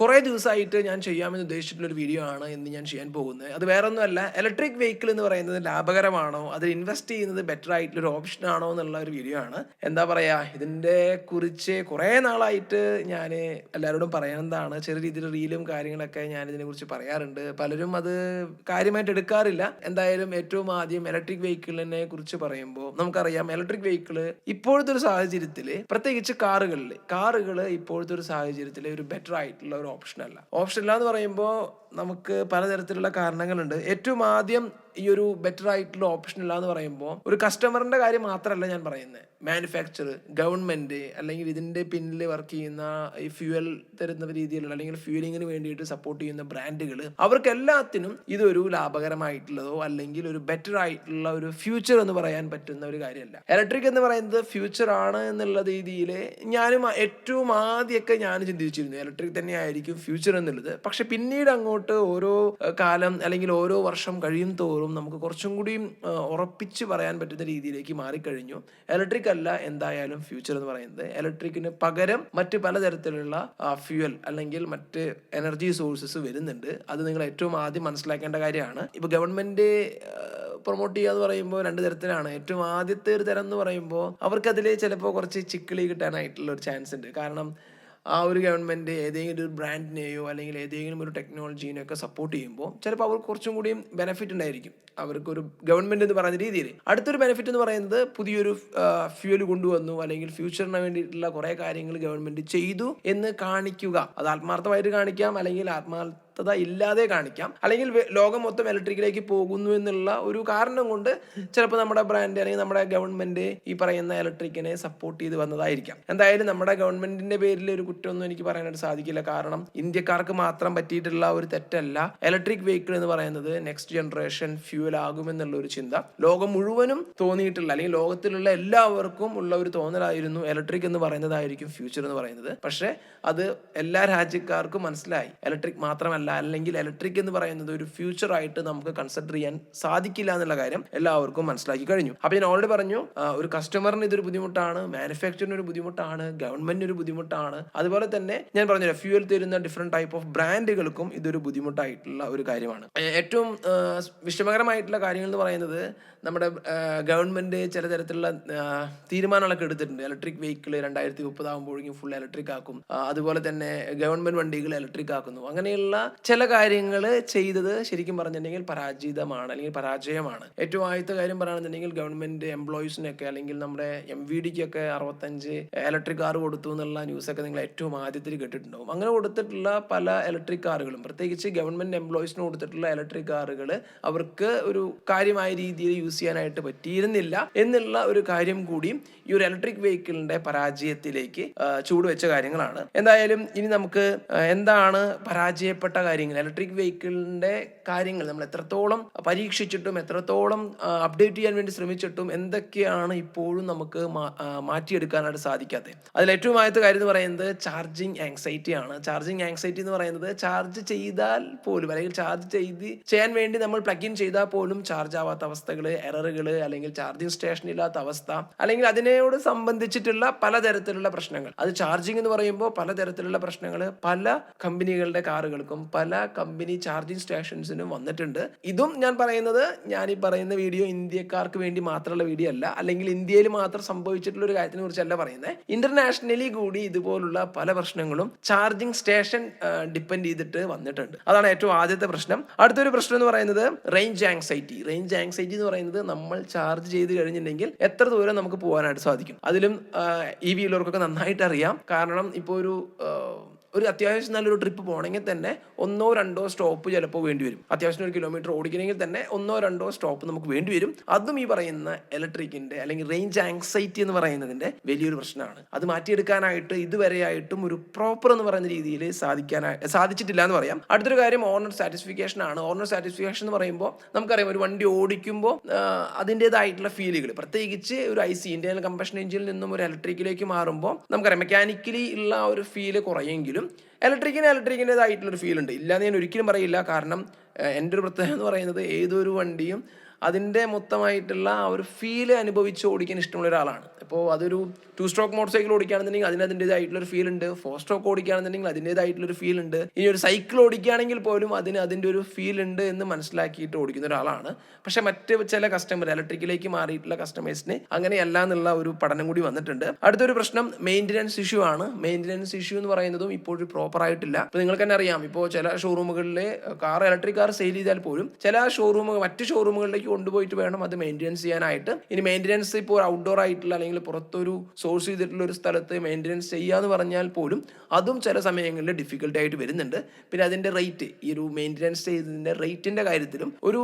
കുറേ ദിവസമായിട്ട് ഞാൻ ചെയ്യാമെന്ന് ഉദ്ദേശിച്ചിട്ടുള്ള ഒരു വീഡിയോ ആണ് ഇന്ന് ഞാൻ ചെയ്യാൻ പോകുന്നത്. അത് വേറെ ഒന്നുമല്ല ഇലക്ട്രിക് വെഹിക്കിൾ എന്ന് പറയുന്നത് ലാഭകരമാണോ? അതിൽ ഇൻവെസ്റ്റ് ചെയ്യുന്നത് ബെറ്റർ ആയിട്ടുള്ള ഒരു ഓപ്ഷൻ ആണോ എന്നുള്ള ഒരു വീഡിയോ ആണ്. എന്താ പറയാ ഇതിന്റെ കുറിച്ച് കുറേ നാളായിട്ട് ഞാൻ എല്ലാവരോടും പറയുന്നതാണ് ചെറിയ രീതിയിൽ റീലും കാര്യങ്ങളൊക്കെ ഞാൻ ഇതിനെക്കുറിച്ച് പറയാറുണ്ട്. പലരും അത് കാര്യമായിട്ട് എടുക്കാറില്ല. എന്തായാലും ഏറ്റവും ആദ്യം ഇലക്ട്രിക് വെഹിക്കിളിനെ കുറിച്ച് പറയുമ്പോൾ നമുക്കറിയാം ഇലക്ട്രിക് വെഹിക്കിൾ ഇപ്പോഴത്തെ ഒരു സാഹചര്യത്തിൽ പ്രത്യേകിച്ച് കാറുകളിൽ കാറുകൾ ഇപ്പോഴത്തെ ഒരു സാഹചര്യത്തിൽ ഒരു ബെറ്റർ ആയിട്ടുള്ള ഒരു ഓപ്ഷൻ അല്ല. എന്ന് പറയുമ്പോൾ നമുക്ക് പലതരത്തിലുള്ള കാരണങ്ങളുണ്ട്. ഏറ്റവും ആദ്യം ഈ ഒരു ബെറ്റർ ആയിട്ടുള്ള ഓപ്ഷൻ ഇല്ല എന്ന് പറയുമ്പോൾ ഒരു കസ്റ്റമറിന്റെ കാര്യം മാത്രമല്ല ഞാൻ പറയുന്നത് മാനുഫാക്ചർ ഗവൺമെന്റ് അല്ലെങ്കിൽ ഇതിന്റെ പിന്നിൽ വർക്ക് ചെയ്യുന്ന ഈ ഫ്യൂവൽ തരുന്ന രീതിയിലുള്ള അല്ലെങ്കിൽ ഫ്യൂലിങ്ങിന് വേണ്ടിയിട്ട് സപ്പോർട്ട് ചെയ്യുന്ന ബ്രാൻഡുകൾ അവർക്ക് എല്ലാത്തിനും ഇതൊരു ലാഭകരമായിട്ടുള്ളതോ അല്ലെങ്കിൽ ഒരു ബെറ്റർ ആയിട്ടുള്ള ഒരു ഫ്യൂച്ചർ എന്ന് പറയാൻ പറ്റുന്ന ഒരു കാര്യമല്ല. ഇലക്ട്രിക് എന്ന് പറയുന്നത് ഫ്യൂച്ചർ ആണ് എന്നുള്ള രീതിയിൽ ഞാനും ഏറ്റവും ആദ്യമൊക്കെ ഞാൻ ചിന്തിച്ചിരുന്നു. ഇലക്ട്രിക് തന്നെ ആയിരിക്കും ഫ്യൂച്ചർ എന്നുള്ളത്. പക്ഷെ പിന്നീട് അങ്ങോട്ട് ഓരോ കാലം അല്ലെങ്കിൽ ഓരോ വർഷം കഴിയും തോറും നമുക്ക് കുറച്ചും കൂടി ഉറപ്പിച്ച് പറയാൻ പറ്റുന്ന രീതിയിലേക്ക് മാറിക്കഴിഞ്ഞു. ഇലക്ട്രിക് അല്ല എന്തായാലും ഫ്യൂച്ചർ എന്ന് പറയുന്നത്. ഇലക്ട്രിക്കിന് പകരം മറ്റ് പലതരത്തിലുള്ള ഫ്യൂവൽ അല്ലെങ്കിൽ മറ്റ് എനർജി സോഴ്സസ് വരുന്നുണ്ട്. അത് നിങ്ങൾ ഏറ്റവും ആദ്യം മനസ്സിലാക്കേണ്ട കാര്യമാണ്. ഇപ്പൊ ഗവൺമെന്റ് പ്രൊമോട്ട് ചെയ്യുക എന്ന് പറയുമ്പോൾ രണ്ട് തരത്തിലാണ്. ഏറ്റവും ആദ്യത്തെ ഒരു തരം എന്ന് പറയുമ്പോൾ അവർക്കതിൽ ചിലപ്പോൾ കുറച്ച് ചിക്കിളി കിട്ടാനായിട്ടുള്ള ഒരു ചാൻസ് ഉണ്ട്. കാരണം ആ ഒരു ഗവൺമെന്റ് ഏതെങ്കിലും ഒരു ബ്രാൻഡിനെയോ അല്ലെങ്കിൽ ഏതെങ്കിലും ഒരു ടെക്നോളജീനെയോ ഒക്കെ സപ്പോർട്ട് ചെയ്യുമ്പോൾ ചിലപ്പോൾ അവർക്ക് കുറച്ചും കൂടിയും ബെനിഫിറ്റ് ഉണ്ടായിരിക്കും. അവർക്കൊരു ഗവൺമെന്റ് എന്ന് പറയുന്ന രീതിയിൽ. അടുത്തൊരു ബെനിഫിറ്റ് എന്ന് പറയുന്നത് പുതിയൊരു ഫ്യൂൽ കൊണ്ടുവന്നു അല്ലെങ്കിൽ ഫ്യൂച്ചറിന് വേണ്ടിയിട്ടുള്ള കുറേ കാര്യങ്ങൾ ഗവൺമെന്റ് ചെയ്തു എന്ന് കാണിക്കുക. അത് ആത്മാർത്ഥമായിട്ട് കാണിക്കാം അല്ലെങ്കിൽ ആത്മാർത്ഥ ത ഇല്ലാതെ കാണിക്കാം. അല്ലെങ്കിൽ ലോകം മൊത്തം ഇലക്ട്രിക്കിലേക്ക് പോകുന്നു എന്നുള്ള ഒരു കാരണം കൊണ്ട് ചിലപ്പോൾ നമ്മുടെ ബ്രാൻഡ് അല്ലെങ്കിൽ നമ്മുടെ ഗവൺമെന്റ് ഈ പറയുന്ന ഇലക്ട്രിക്കിനെ സപ്പോർട്ട് ചെയ്ത് വന്നതായിരിക്കാം. എന്തായാലും നമ്മുടെ ഗവൺമെന്റിന്റെ പേരിൽ ഒരു കുറ്റമൊന്നും എനിക്ക് പറയാനായിട്ട് സാധിക്കില്ല. കാരണം ഇന്ത്യക്കാർക്ക് മാത്രം പറ്റിയിട്ടുള്ള ഒരു തെറ്റല്ല. ഇലക്ട്രിക് വെഹിക്കിൾ എന്ന് പറയുന്നത് നെക്സ്റ്റ് ജനറേഷൻ ഫ്യൂൽ ആകുമെന്നുള്ള ഒരു ചിന്ത. ലോകം മുഴുവനും തോന്നിയിട്ടുള്ള അല്ലെങ്കിൽ ലോകത്തിലുള്ള എല്ലാവർക്കും ഉള്ള ഒരു തോന്നലായിരുന്നു ഇലക്ട്രിക് എന്ന് പറയുന്നതായിരിക്കും ഫ്യൂച്ചർ എന്ന് പറയുന്നത്. പക്ഷേ അത് എല്ലാ രാജ്യക്കാർക്കും മനസ്സിലായി. ഇലക്ട്രിക് മാത്രമല്ല അല്ലെങ്കിൽ ഇലക്ട്രിക് എന്ന് പറയുന്നത് ഒരു ഫ്യൂച്ചർ ആയിട്ട് നമുക്ക് കൺസിഡർ ചെയ്യാൻ സാധിക്കില്ല എന്നുള്ള കാര്യം എല്ലാവർക്കും മനസ്സിലാക്കി കഴിഞ്ഞു. അപ്പൊ ഞാൻ ഓൾറെഡി പറഞ്ഞു ഒരു കസ്റ്റമറിന് ഇതൊരു ബുദ്ധിമുട്ടാണ് മാനുഫാക്ചറിന് ഒരു ബുദ്ധിമുട്ടാണ് ഗവൺമെന്റിന് ഒരു ബുദ്ധിമുട്ടാണ്. അതുപോലെ തന്നെ ഞാൻ പറഞ്ഞു ഫ്യൂവൽ തരുന്ന ഡിഫറെന്റ് ടൈപ്പ് ഓഫ് ബ്രാൻഡുകൾക്കും ഇതൊരു ബുദ്ധിമുട്ടായിട്ടുള്ള ഒരു കാര്യമാണ്. ഏറ്റവും വിഷമകരമായിട്ടുള്ള കാര്യങ്ങൾ എന്ന് പറയുന്നത് നമ്മുടെ ഗവൺമെന്റ് ചില തരത്തിലുള്ള തീരുമാനങ്ങളൊക്കെ എടുത്തിട്ടുണ്ട്. ഇലക്ട്രിക് വെഹിക്കിൾ രണ്ടായിരത്തി മുപ്പതാകുമ്പോഴേക്കും ഫുൾ ഇലക്ട്രിക് ആക്കും. അതുപോലെ തന്നെ ഗവൺമെന്റ് വണ്ടികൾ ഇലക്ട്രിക് ആക്കുന്നു. അങ്ങനെയുള്ള ചില കാര്യങ്ങൾ ചെയ്തത് ശരിക്കും പറഞ്ഞിട്ടുണ്ടെങ്കിൽ പരാജിതമാണ് അല്ലെങ്കിൽ പരാജയമാണ്. ഏറ്റവും ആദ്യത്തെ കാര്യം പറയുകയാണെന്നുണ്ടെങ്കിൽ ഗവൺമെന്റ് എംപ്ലോയീസിനൊക്കെ അല്ലെങ്കിൽ നമ്മുടെ എം വി ഡിക്കൊക്കെ അറുപത്തഞ്ച് ഇലക്ട്രിക് കാർ കൊടുത്തു എന്നുള്ള ന്യൂസൊക്കെ നിങ്ങൾ ഏറ്റവും ആദ്യത്തിൽ കേട്ടിട്ടുണ്ടാവും. അങ്ങനെ കൊടുത്തിട്ടുള്ള പല ഇലക്ട്രിക് കാറുകളും പ്രത്യേകിച്ച് ഗവൺമെന്റ് എംപ്ലോയീസിന് കൊടുത്തിട്ടുള്ള ഇലക്ട്രിക് കാറുകൾ അവർക്ക് ഒരു കാര്യമായ രീതിയിൽ യൂസ് ചെയ്യാനായിട്ട് പറ്റിയിരുന്നില്ല എന്നുള്ള ഒരു കാര്യം കൂടിയും ഈ ഒരു ഇലക്ട്രിക് വെഹിക്കിളിന്റെ പരാജയത്തിലേക്ക് ചൂട് ചൂടുവെച്ച കാര്യങ്ങളാണ്. എന്തായാലും ഇനി നമുക്ക് എന്താണ് പരാജയപ്പെട്ട കാര്യങ്ങൾ? ഇലക്ട്രിക് വെഹിക്കിളിന്റെ കാര്യങ്ങൾ നമ്മൾ എത്രത്തോളം പരീക്ഷിച്ചിട്ടും എത്രത്തോളം അപ്ഡേറ്റ് ചെയ്യാൻ വേണ്ടി ശ്രമിച്ചിട്ടും എന്തൊക്കെയാണ് ഇപ്പോഴും നമുക്ക് മാറ്റിയെടുക്കാനായിട്ട് സാധിക്കാത്തത്. അതിൽ ഏറ്റവും ആദ്യത്തെ കാര്യം എന്ന് പറയുന്നത് ചാർജിങ് ആങ്സൈറ്റി ആണ്. ചാർജിങ് ആങ്സൈറ്റി എന്ന് പറയുന്നത് ചാർജ് ചെയ്താൽ പോലും അല്ലെങ്കിൽ ചാർജ് ചെയ്ത് ചെയ്യാൻ വേണ്ടി നമ്മൾ പ്ലഗ് ഇൻ ചെയ്താൽ പോലും ചാർജ് ആവാത്ത അവസ്ഥകൾ എററുകൾ അല്ലെങ്കിൽ ചാർജിങ് സ്റ്റേഷൻ ഇല്ലാത്ത അവസ്ഥ അല്ലെങ്കിൽ അതിനോട് സംബന്ധിച്ചിട്ടുള്ള പലതരത്തിലുള്ള പ്രശ്നങ്ങൾ. അത് ചാർജിങ് എന്ന് പറയുമ്പോൾ പലതരത്തിലുള്ള പ്രശ്നങ്ങൾ. പല കമ്പനികളുടെ കാറുകൾക്കും പല കമ്പനി ചാർജിങ് സ്റ്റേഷൻസിനും വന്നിട്ടുണ്ട്. ഇതും ഞാൻ പറയുന്നത് ഞാൻ ഈ പറയുന്ന വീഡിയോ ഇന്ത്യക്കാർക്ക് വേണ്ടി മാത്രമുള്ള വീഡിയോ അല്ല അല്ലെങ്കിൽ ഇന്ത്യയിൽ മാത്രം സംഭവിച്ചിട്ടുള്ള ഒരു കാര്യത്തിനെ കുറിച്ചല്ല പറയുന്നത് ഇന്റർനാഷണലി കൂടി ഇതുപോലുള്ള പല പ്രശ്നങ്ങളും ചാർജിങ് സ്റ്റേഷൻ ഡിപ്പെൻഡ് ചെയ്തിട്ട് വന്നിട്ടുണ്ട്. അതാണ് ഏറ്റവും ആദ്യത്തെ പ്രശ്നം. അടുത്തൊരു പ്രശ്നം എന്ന് പറയുന്നത് റേഞ്ച് ആങ്സൈറ്റി റേഞ്ച് ആങ്സൈറ്റി എന്ന് പറയുന്നത് നമ്മൾ ചാർജ് ചെയ്ത് കഴിഞ്ഞിട്ടുണ്ടെങ്കിൽ എത്ര ദൂരം നമുക്ക് പോകാനായിട്ട് സാധിക്കും. അതിലും ഇ വി ഉള്ളവർക്കൊക്കെ നന്നായിട്ട് അറിയാം. കാരണം ഇപ്പോൾ ഒരു ഒരു അത്യാവശ്യം നല്ലൊരു ട്രിപ്പ് പോകണമെങ്കിൽ തന്നെ ഒന്നോ രണ്ടോ സ്റ്റോപ്പ് ചിലപ്പോൾ വേണ്ടി വരും. അത്യാവശ്യം ഒരു കിലോമീറ്റർ ഓടിക്കണമെങ്കിൽ തന്നെ ഒന്നോ രണ്ടോ സ്റ്റോപ്പ് നമുക്ക് വേണ്ടി വരും. അതും ഈ പറയുന്ന ഇലക്ട്രിക്കിന്റെ അല്ലെങ്കിൽ റേഞ്ച് ആങ്സൈറ്റി എന്ന് പറയുന്നതിന്റെ വലിയൊരു പ്രശ്നമാണ്. അത് മാറ്റിയെടുക്കാനായിട്ട് ഇതുവരെയായിട്ടും ഒരു പ്രോപ്പർ എന്ന് പറയുന്ന രീതിയിൽ സാധിക്കാനായി സാധിച്ചിട്ടില്ല എന്ന് പറയാം. അടുത്തൊരു കാര്യം ഓണർ സാറ്റിസ്ഫിക്കേഷൻ ആണ്. ഓണർ സാറ്റിസ്ഫിക്കേഷൻ എന്ന് പറയുമ്പോൾ നമുക്കറിയാം ഒരു വണ്ടി ഓടിക്കുമ്പോൾ അതിന്റെതായിട്ടുള്ള ഫീലുകൾ പ്രത്യേകിച്ച് ഒരു ഐ സി ഇന്ത്യൻ കമ്പഷൻ എഞ്ചിനിൽ നിന്നും ഒരു ഇലക്ട്രിക്കിലേക്ക് മാറുമ്പോൾ നമുക്കറിയാം മെക്കാനിക്കലി ഉള്ള ഒരു ഫീൽ കുറയെങ്കിലും ഇലക്ട്രിക്കിന് ഇലക്ട്രിക്കിന്റെതായിട്ടുള്ളൊരു ഫീൽ ഉണ്ട്. ഇല്ലാന്ന് ഞാൻ ഒരിക്കലും പറയില്ല. കാരണം എന്റെ ഒരു പ്രത്യേകത എന്ന് പറയുന്നത് ഏതൊരു വണ്ടിയും അതിന്റെ മൊത്തമായിട്ടുള്ള ആ ഒരു ഫീൽ അനുഭവിച്ച് ഓടിക്കാൻ ഇഷ്ടമുള്ള ഒരാളാണ്. അപ്പോൾ അതൊരു ടു സ്ട്രോക്ക് മോട്ടോർ സൈക്കിൾ ഓടിക്കുകയാണെന്നുണ്ടെങ്കിൽ അതിന് അതിന്റെതായിട്ടുള്ള ഒരു ഫീൽ ഉണ്ട്. ഫോർ സ്ട്രോക്ക് ഓടിക്കുകയാണെന്നുണ്ടെങ്കിൽ അതിന്റെതായിട്ടുള്ള ഒരു ഫീൽ ഉണ്ട്. ഇനി ഒരു സൈക്കിൾ ഓടിക്കുകയാണെങ്കിൽ പോലും അതിന് അതിന്റെ ഒരു ഫീൽ ഉണ്ട് എന്ന് മനസ്സിലാക്കിയിട്ട് ഓടിക്കുന്ന ഒരാളാണ്. പക്ഷേ മറ്റ് ചില കസ്റ്റമർ ഇലക്ട്രിക്കിലേക്ക് മാറിയിട്ടുള്ള കസ്റ്റമേഴ്സിന് അങ്ങനെയല്ല എന്നുള്ള ഒരു പഠനം കൂടി വന്നിട്ടുണ്ട്. അടുത്തൊരു പ്രശ്നം മെയിന്റനൻസ് ഇഷ്യൂ ആണ്. മെയിന്റനൻസ് ഇഷ്യൂ എന്ന് പറയുന്നതും ഇപ്പോഴും പ്രോപ്പർ ആയിട്ടില്ല. ഇപ്പോൾ നിങ്ങൾക്ക് തന്നെ അറിയാം. ഇപ്പോൾ ചില ഷോറൂമുകളിലെ കാർ ഇലക്ട്രിക് കാർ സെയിൽ ചെയ്താൽ പോലും ചില ഷോറൂമുകൾ മറ്റ് ഷോറൂമുകളിലേക്ക് കൊണ്ടുപോയിട്ട് വേണം അത് മെയിന്റനൻസ് ചെയ്യാനായിട്ട്. ഇനി മെയിന്റെനൻസ് ഇപ്പോൾ ഔട്ട്ഡോർ ആയിട്ടുള്ള അല്ലെങ്കിൽ പുറത്തൊരു സോഴ്സ് ചെയ്തിട്ടുള്ള ഒരു സ്ഥലത്ത് മെയിന്റെനൻസ് ചെയ്യാന്ന് പറഞ്ഞാൽ പോലും അതും ചില സമയങ്ങളിൽ ഡിഫിക്കൽട്ടി ആയിട്ട് വരുന്നുണ്ട്. പിന്നെ അതിന്റെ റേറ്റ് ഈ ഒരു മെയിന്റെനൻസ് ചെയ്തതിന്റെ റേറ്റിന്റെ കാര്യത്തിലും ഒരു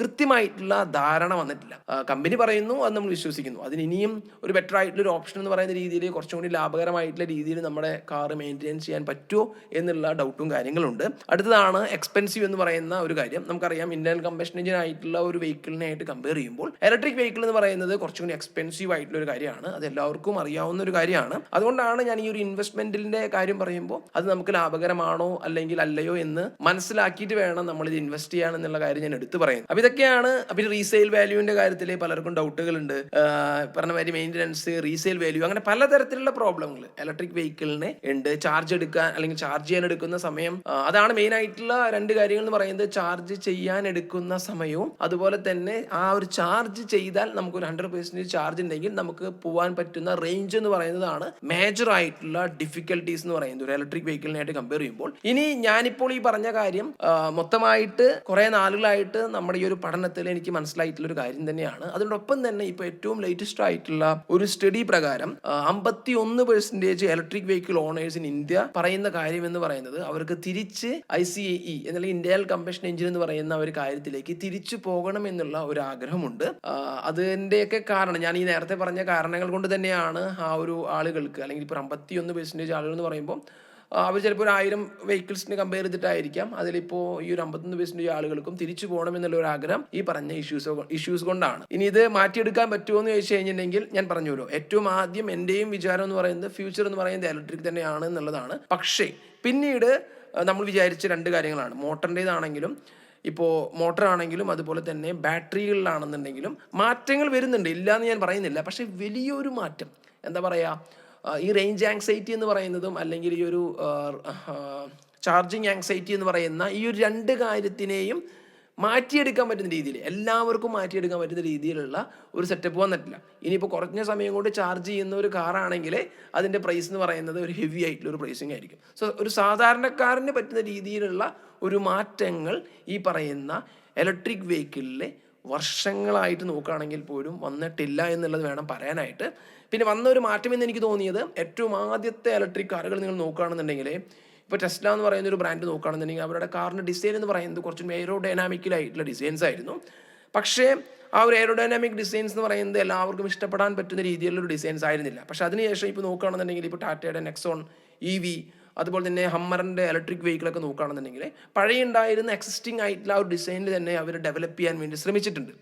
കൃത്യമായിട്ടുള്ള ധാരണ വന്നിട്ടില്ല. കമ്പനി പറയുന്നു അത് നമ്മൾ വിശ്വസിക്കുന്നു. അതിന് ഇനിയും ഒരു ബെറ്റർ ആയിട്ടുള്ള ഒരു ഓപ്ഷൻ എന്ന് പറയുന്ന രീതിയിൽ കുറച്ചും കൂടി ലാഭകരമായിട്ടുള്ള രീതിയിൽ നമ്മുടെ കാർ മെയിന്റെനൻസ് ചെയ്യാൻ പറ്റുമോ എന്നുള്ള ഡൗട്ടും കാര്യങ്ങളുണ്ട്. അടുത്തതാണ് എക്സ്പെൻസീവ് എന്ന് പറയുന്ന ഒരു കാര്യം. നമുക്കറിയാം ഇന്ത്യൻ കമ്പഷൻ എഞ്ചിൻ ആയിട്ടുള്ള ഒരു വെഹിക്കിളിനായിട്ട് കമ്പയർ ചെയ്യുമ്പോൾ ഇലക്ട്രിക് വെഹിക്കിൾ എന്ന് പറയുന്നത് കുറച്ചും കൂടി എക്സ്പെൻസീവ് ആയിട്ടുള്ള ഒരു കാര്യമാണ്. അത് എല്ലാവർക്കും അറിയാവുന്ന ഒരു കാര്യമാണ്. അതുകൊണ്ടാണ് ഞാൻ ഈ ഒരു ഇൻവെസ്റ്റ്മെന്റിന്റെ കാര്യം പറയുമ്പോൾ അത് നമുക്ക് ലാഭകരമാണോ അല്ലെങ്കിൽ അല്ലയോ എന്ന് മനസ്സിലാക്കിയിട്ട് വേണം നമ്മൾ ഇത് ഇൻവെസ്റ്റ് ചെയ്യാൻ എന്നുള്ള കാര്യം ഞാൻ എടുത്തു പറയുന്നത്. അപ്പൊ ഇതൊക്കെയാണ് അപ്പൊ റീസെയിൽ വാല്യൂവിന്റെ കാര്യത്തിൽ പലർക്കും ഡൗട്ടുകളുണ്ട് പറഞ്ഞ മാതിരി മെയിന്റനൻസ് റീസെയിൽ വാല്യൂ അങ്ങനെ പലതരത്തിലുള്ള പ്രോബ്ലങ്ങൾ ഇലക്ട്രിക് വെഹിക്കിളിന് ഉണ്ട് ചാർജ് എടുക്കാൻ അല്ലെങ്കിൽ ചാർജ് ചെയ്യാൻ എടുക്കുന്ന സമയം അതാണ് മെയിൻ ആയിട്ടുള്ള രണ്ട് കാര്യങ്ങൾ എന്ന് പറയുന്നത്. ചാർജ് ചെയ്യാൻ എടുക്കുന്ന സമയവും അതുപോലെ തന്നെ ആ ഒരു ചാർജ് ചെയ്താൽ നമുക്ക് ഒരു ഹൺഡ്രഡ് പെർസെന്റേജ് ചാർജ് ഉണ്ടെങ്കിൽ നമുക്ക് പോകാൻ പറ്റുന്ന റേഞ്ച് എന്ന് പറയുന്നതാണ് മേജർ ആയിട്ടുള്ള ഡിഫിക്കൽട്ടീസ് എന്ന് പറയുന്നത്. ഒരു ഇലക്ട്രിക് വെഹിക്കിളിനായിട്ട് കമ്പയർ ചെയ്യുമ്പോൾ. ഇനി ഞാനിപ്പോൾ ഈ പറഞ്ഞ കാര്യം മൊത്തമായിട്ട് കുറെ നാളുകളായിട്ട് നമ്മുടെ ഈ ഒരു പഠനത്തിൽ എനിക്ക് മനസ്സിലായിട്ടുള്ള ഒരു കാര്യം തന്നെയാണ്. അതിനോടൊപ്പം തന്നെ ഇപ്പോൾ ഏറ്റവും ലേറ്റസ്റ്റ് ആയിട്ടുള്ള ഒരു സ്റ്റഡി പ്രകാരം അമ്പത്തി ഒന്ന് percentage electric vehicle owners in India പറയുന്ന കാര്യം എന്ന് പറയുന്നത് അവർക്ക് തിരിച്ച് ഐ സി എ ഇ എന്നുള്ള ഇന്ത്യൻ കമ്പഷൻ എഞ്ചിൻ എന്ന് പറയുന്ന ഒരു കാര്യത്തിലേക്ക് തിരിച്ചു പോകണം എന്നുള്ള ഒരു ആഗ്രഹമുണ്ട് അതിന്റെയൊക്കെ കാരണം ഞാൻ ഈ നേരത്തെ പറഞ്ഞ കാരണങ്ങൾ കൊണ്ട് തന്നെയാണ് ആ ഒരു ആളുകൾക്ക് അല്ലെങ്കിൽ ഇപ്പോൾ അമ്പത്തി ഒന്ന് പെർസെന്റേജ് ആളുകൾ എന്ന് പറയുമ്പോൾ അവർ ചിലപ്പോൾ ഒരു ആയിരം വെഹിക്കിൾസിന് കമ്പയർ ചെയ്തിട്ടായിരിക്കാം. അതിലിപ്പോൾ ഈ ഒരു അമ്പത്തൊന്ന് പെർസെന്റേജ് ആളുകൾക്കും തിരിച്ചു പോകണം എന്നുള്ള ഒരു ആഗ്രഹം ഈ പറഞ്ഞ ഇഷ്യൂസ് ഇഷ്യൂസ് കൊണ്ടാണ്. ഇനി ഇത് മാറ്റിയെടുക്കാൻ പറ്റുമോ എന്ന് ചോദിച്ചു കഴിഞ്ഞിട്ടുണ്ടെങ്കിൽ ഞാൻ പറഞ്ഞുല്ലോ ഏറ്റവും ആദ്യം എന്റെയും വിചാരം എന്ന് പറയുന്നത് ഫ്യൂച്ചർ എന്ന് പറയുന്നത് ഇലക്ട്രിക് തന്നെയാണ് എന്നുള്ളതാണ്. പക്ഷേ പിന്നീട് നമ്മൾ വിചാരിച്ച രണ്ട് കാര്യങ്ങളാണ്. മോട്ടറിന്റേതാണെങ്കിലും ഇപ്പോൾ മോട്ടറാണെങ്കിലും അതുപോലെ തന്നെ ബാറ്ററികളിലാണെന്നുണ്ടെങ്കിലും മാറ്റങ്ങൾ വരുന്നുണ്ട്. ഇല്ല എന്ന് ഞാൻ പറയുന്നില്ല. പക്ഷേ വലിയൊരു മാറ്റം. എന്താ പറയുക ഈ റേഞ്ച് ആങ്സൈറ്റി എന്ന് പറയുന്നതും അല്ലെങ്കിൽ ഈ ഒരു ചാർജിങ് ആങ്സൈറ്റി എന്ന് പറയുന്ന ഈ ഒരു രണ്ട് കാര്യത്തിനെയും മാറ്റിയെടുക്കാൻ പറ്റുന്ന രീതിയിൽ എല്ലാവർക്കും മാറ്റിയെടുക്കാൻ പറ്റുന്ന രീതിയിലുള്ള ഒരു സെറ്റപ്പ് വന്നിട്ടില്ല. ഇനിയിപ്പോൾ കുറഞ്ഞ സമയം കൊണ്ട് ചാർജ് ചെയ്യുന്ന ഒരു കാറാണെങ്കിൽ അതിന്റെ പ്രൈസ് എന്ന് പറയുന്നത് ഒരു ഹെവി ആയിട്ടുള്ള ഒരു പ്രൈസിങ് ആയിരിക്കും. സോ ഒരു സാധാരണക്കാരന് പറ്റുന്ന രീതിയിലുള്ള ഒരു മാറ്റങ്ങൾ ഈ പറയുന്ന ഇലക്ട്രിക് വെഹിക്കിളിലെ വർഷങ്ങളായിട്ട് നോക്കുകയാണെങ്കിൽ പോലും വന്നിട്ടില്ല എന്നുള്ളത് വേണം പറയാനായിട്ട്. പിന്നെ വന്ന ഒരു മാറ്റം എന്ന് എനിക്ക് തോന്നിയത് ഏറ്റവും ആദ്യത്തെ ഇലക്ട്രിക് കാറുകൾ നിങ്ങൾ നോക്കുകയാണെന്നുണ്ടെങ്കിൽ ഇപ്പോൾ ടെസ്ല എന്ന് പറയുന്ന ഒരു ബ്രാൻഡ് നോക്കുകയാണെന്നുണ്ടെങ്കിൽ അവരുടെ കാറിന്റെ ഡിസൈൻ എന്ന് പറയുന്നത് കുറച്ചും എയറോ ഡൈനാമിക്കലായിട്ടുള്ള ഡിസൈൻസ് ആയിരുന്നു. പക്ഷേ ആ ഒരു എയറോഡൈനാമിക് ഡിസൈൻസ് എന്ന് പറയുന്നത് എല്ലാവർക്കും ഇഷ്ടപ്പെടാൻ പറ്റുന്ന രീതിയിലുള്ള ഒരു ഡിസൈൻസ് ആയിരുന്നില്ല. പക്ഷേ അതിനുശേഷം ഇപ്പോൾ നോക്കുകയാണെന്നുണ്ടെങ്കിൽ ഇപ്പോൾ ടാറ്റയുടെ നെക്സോൺ ഇ വി അതുപോലെ തന്നെ ഹമ്മറിന്റെ ഇലക്ട്രിക് വെഹിക്കിളൊക്കെ നോക്കുകയാണെന്നുണ്ടെങ്കിൽ പഴയ ഉണ്ടായിരുന്ന എക്സിസ്റ്റിംഗ് ആയിട്ടുള്ള ആ ഒരു ഡിസൈനിൽ തന്നെ അവർ ഡെവലപ്പ് ചെയ്യാൻ വേണ്ടി ശ്രമിച്ചിട്ടുണ്ട്.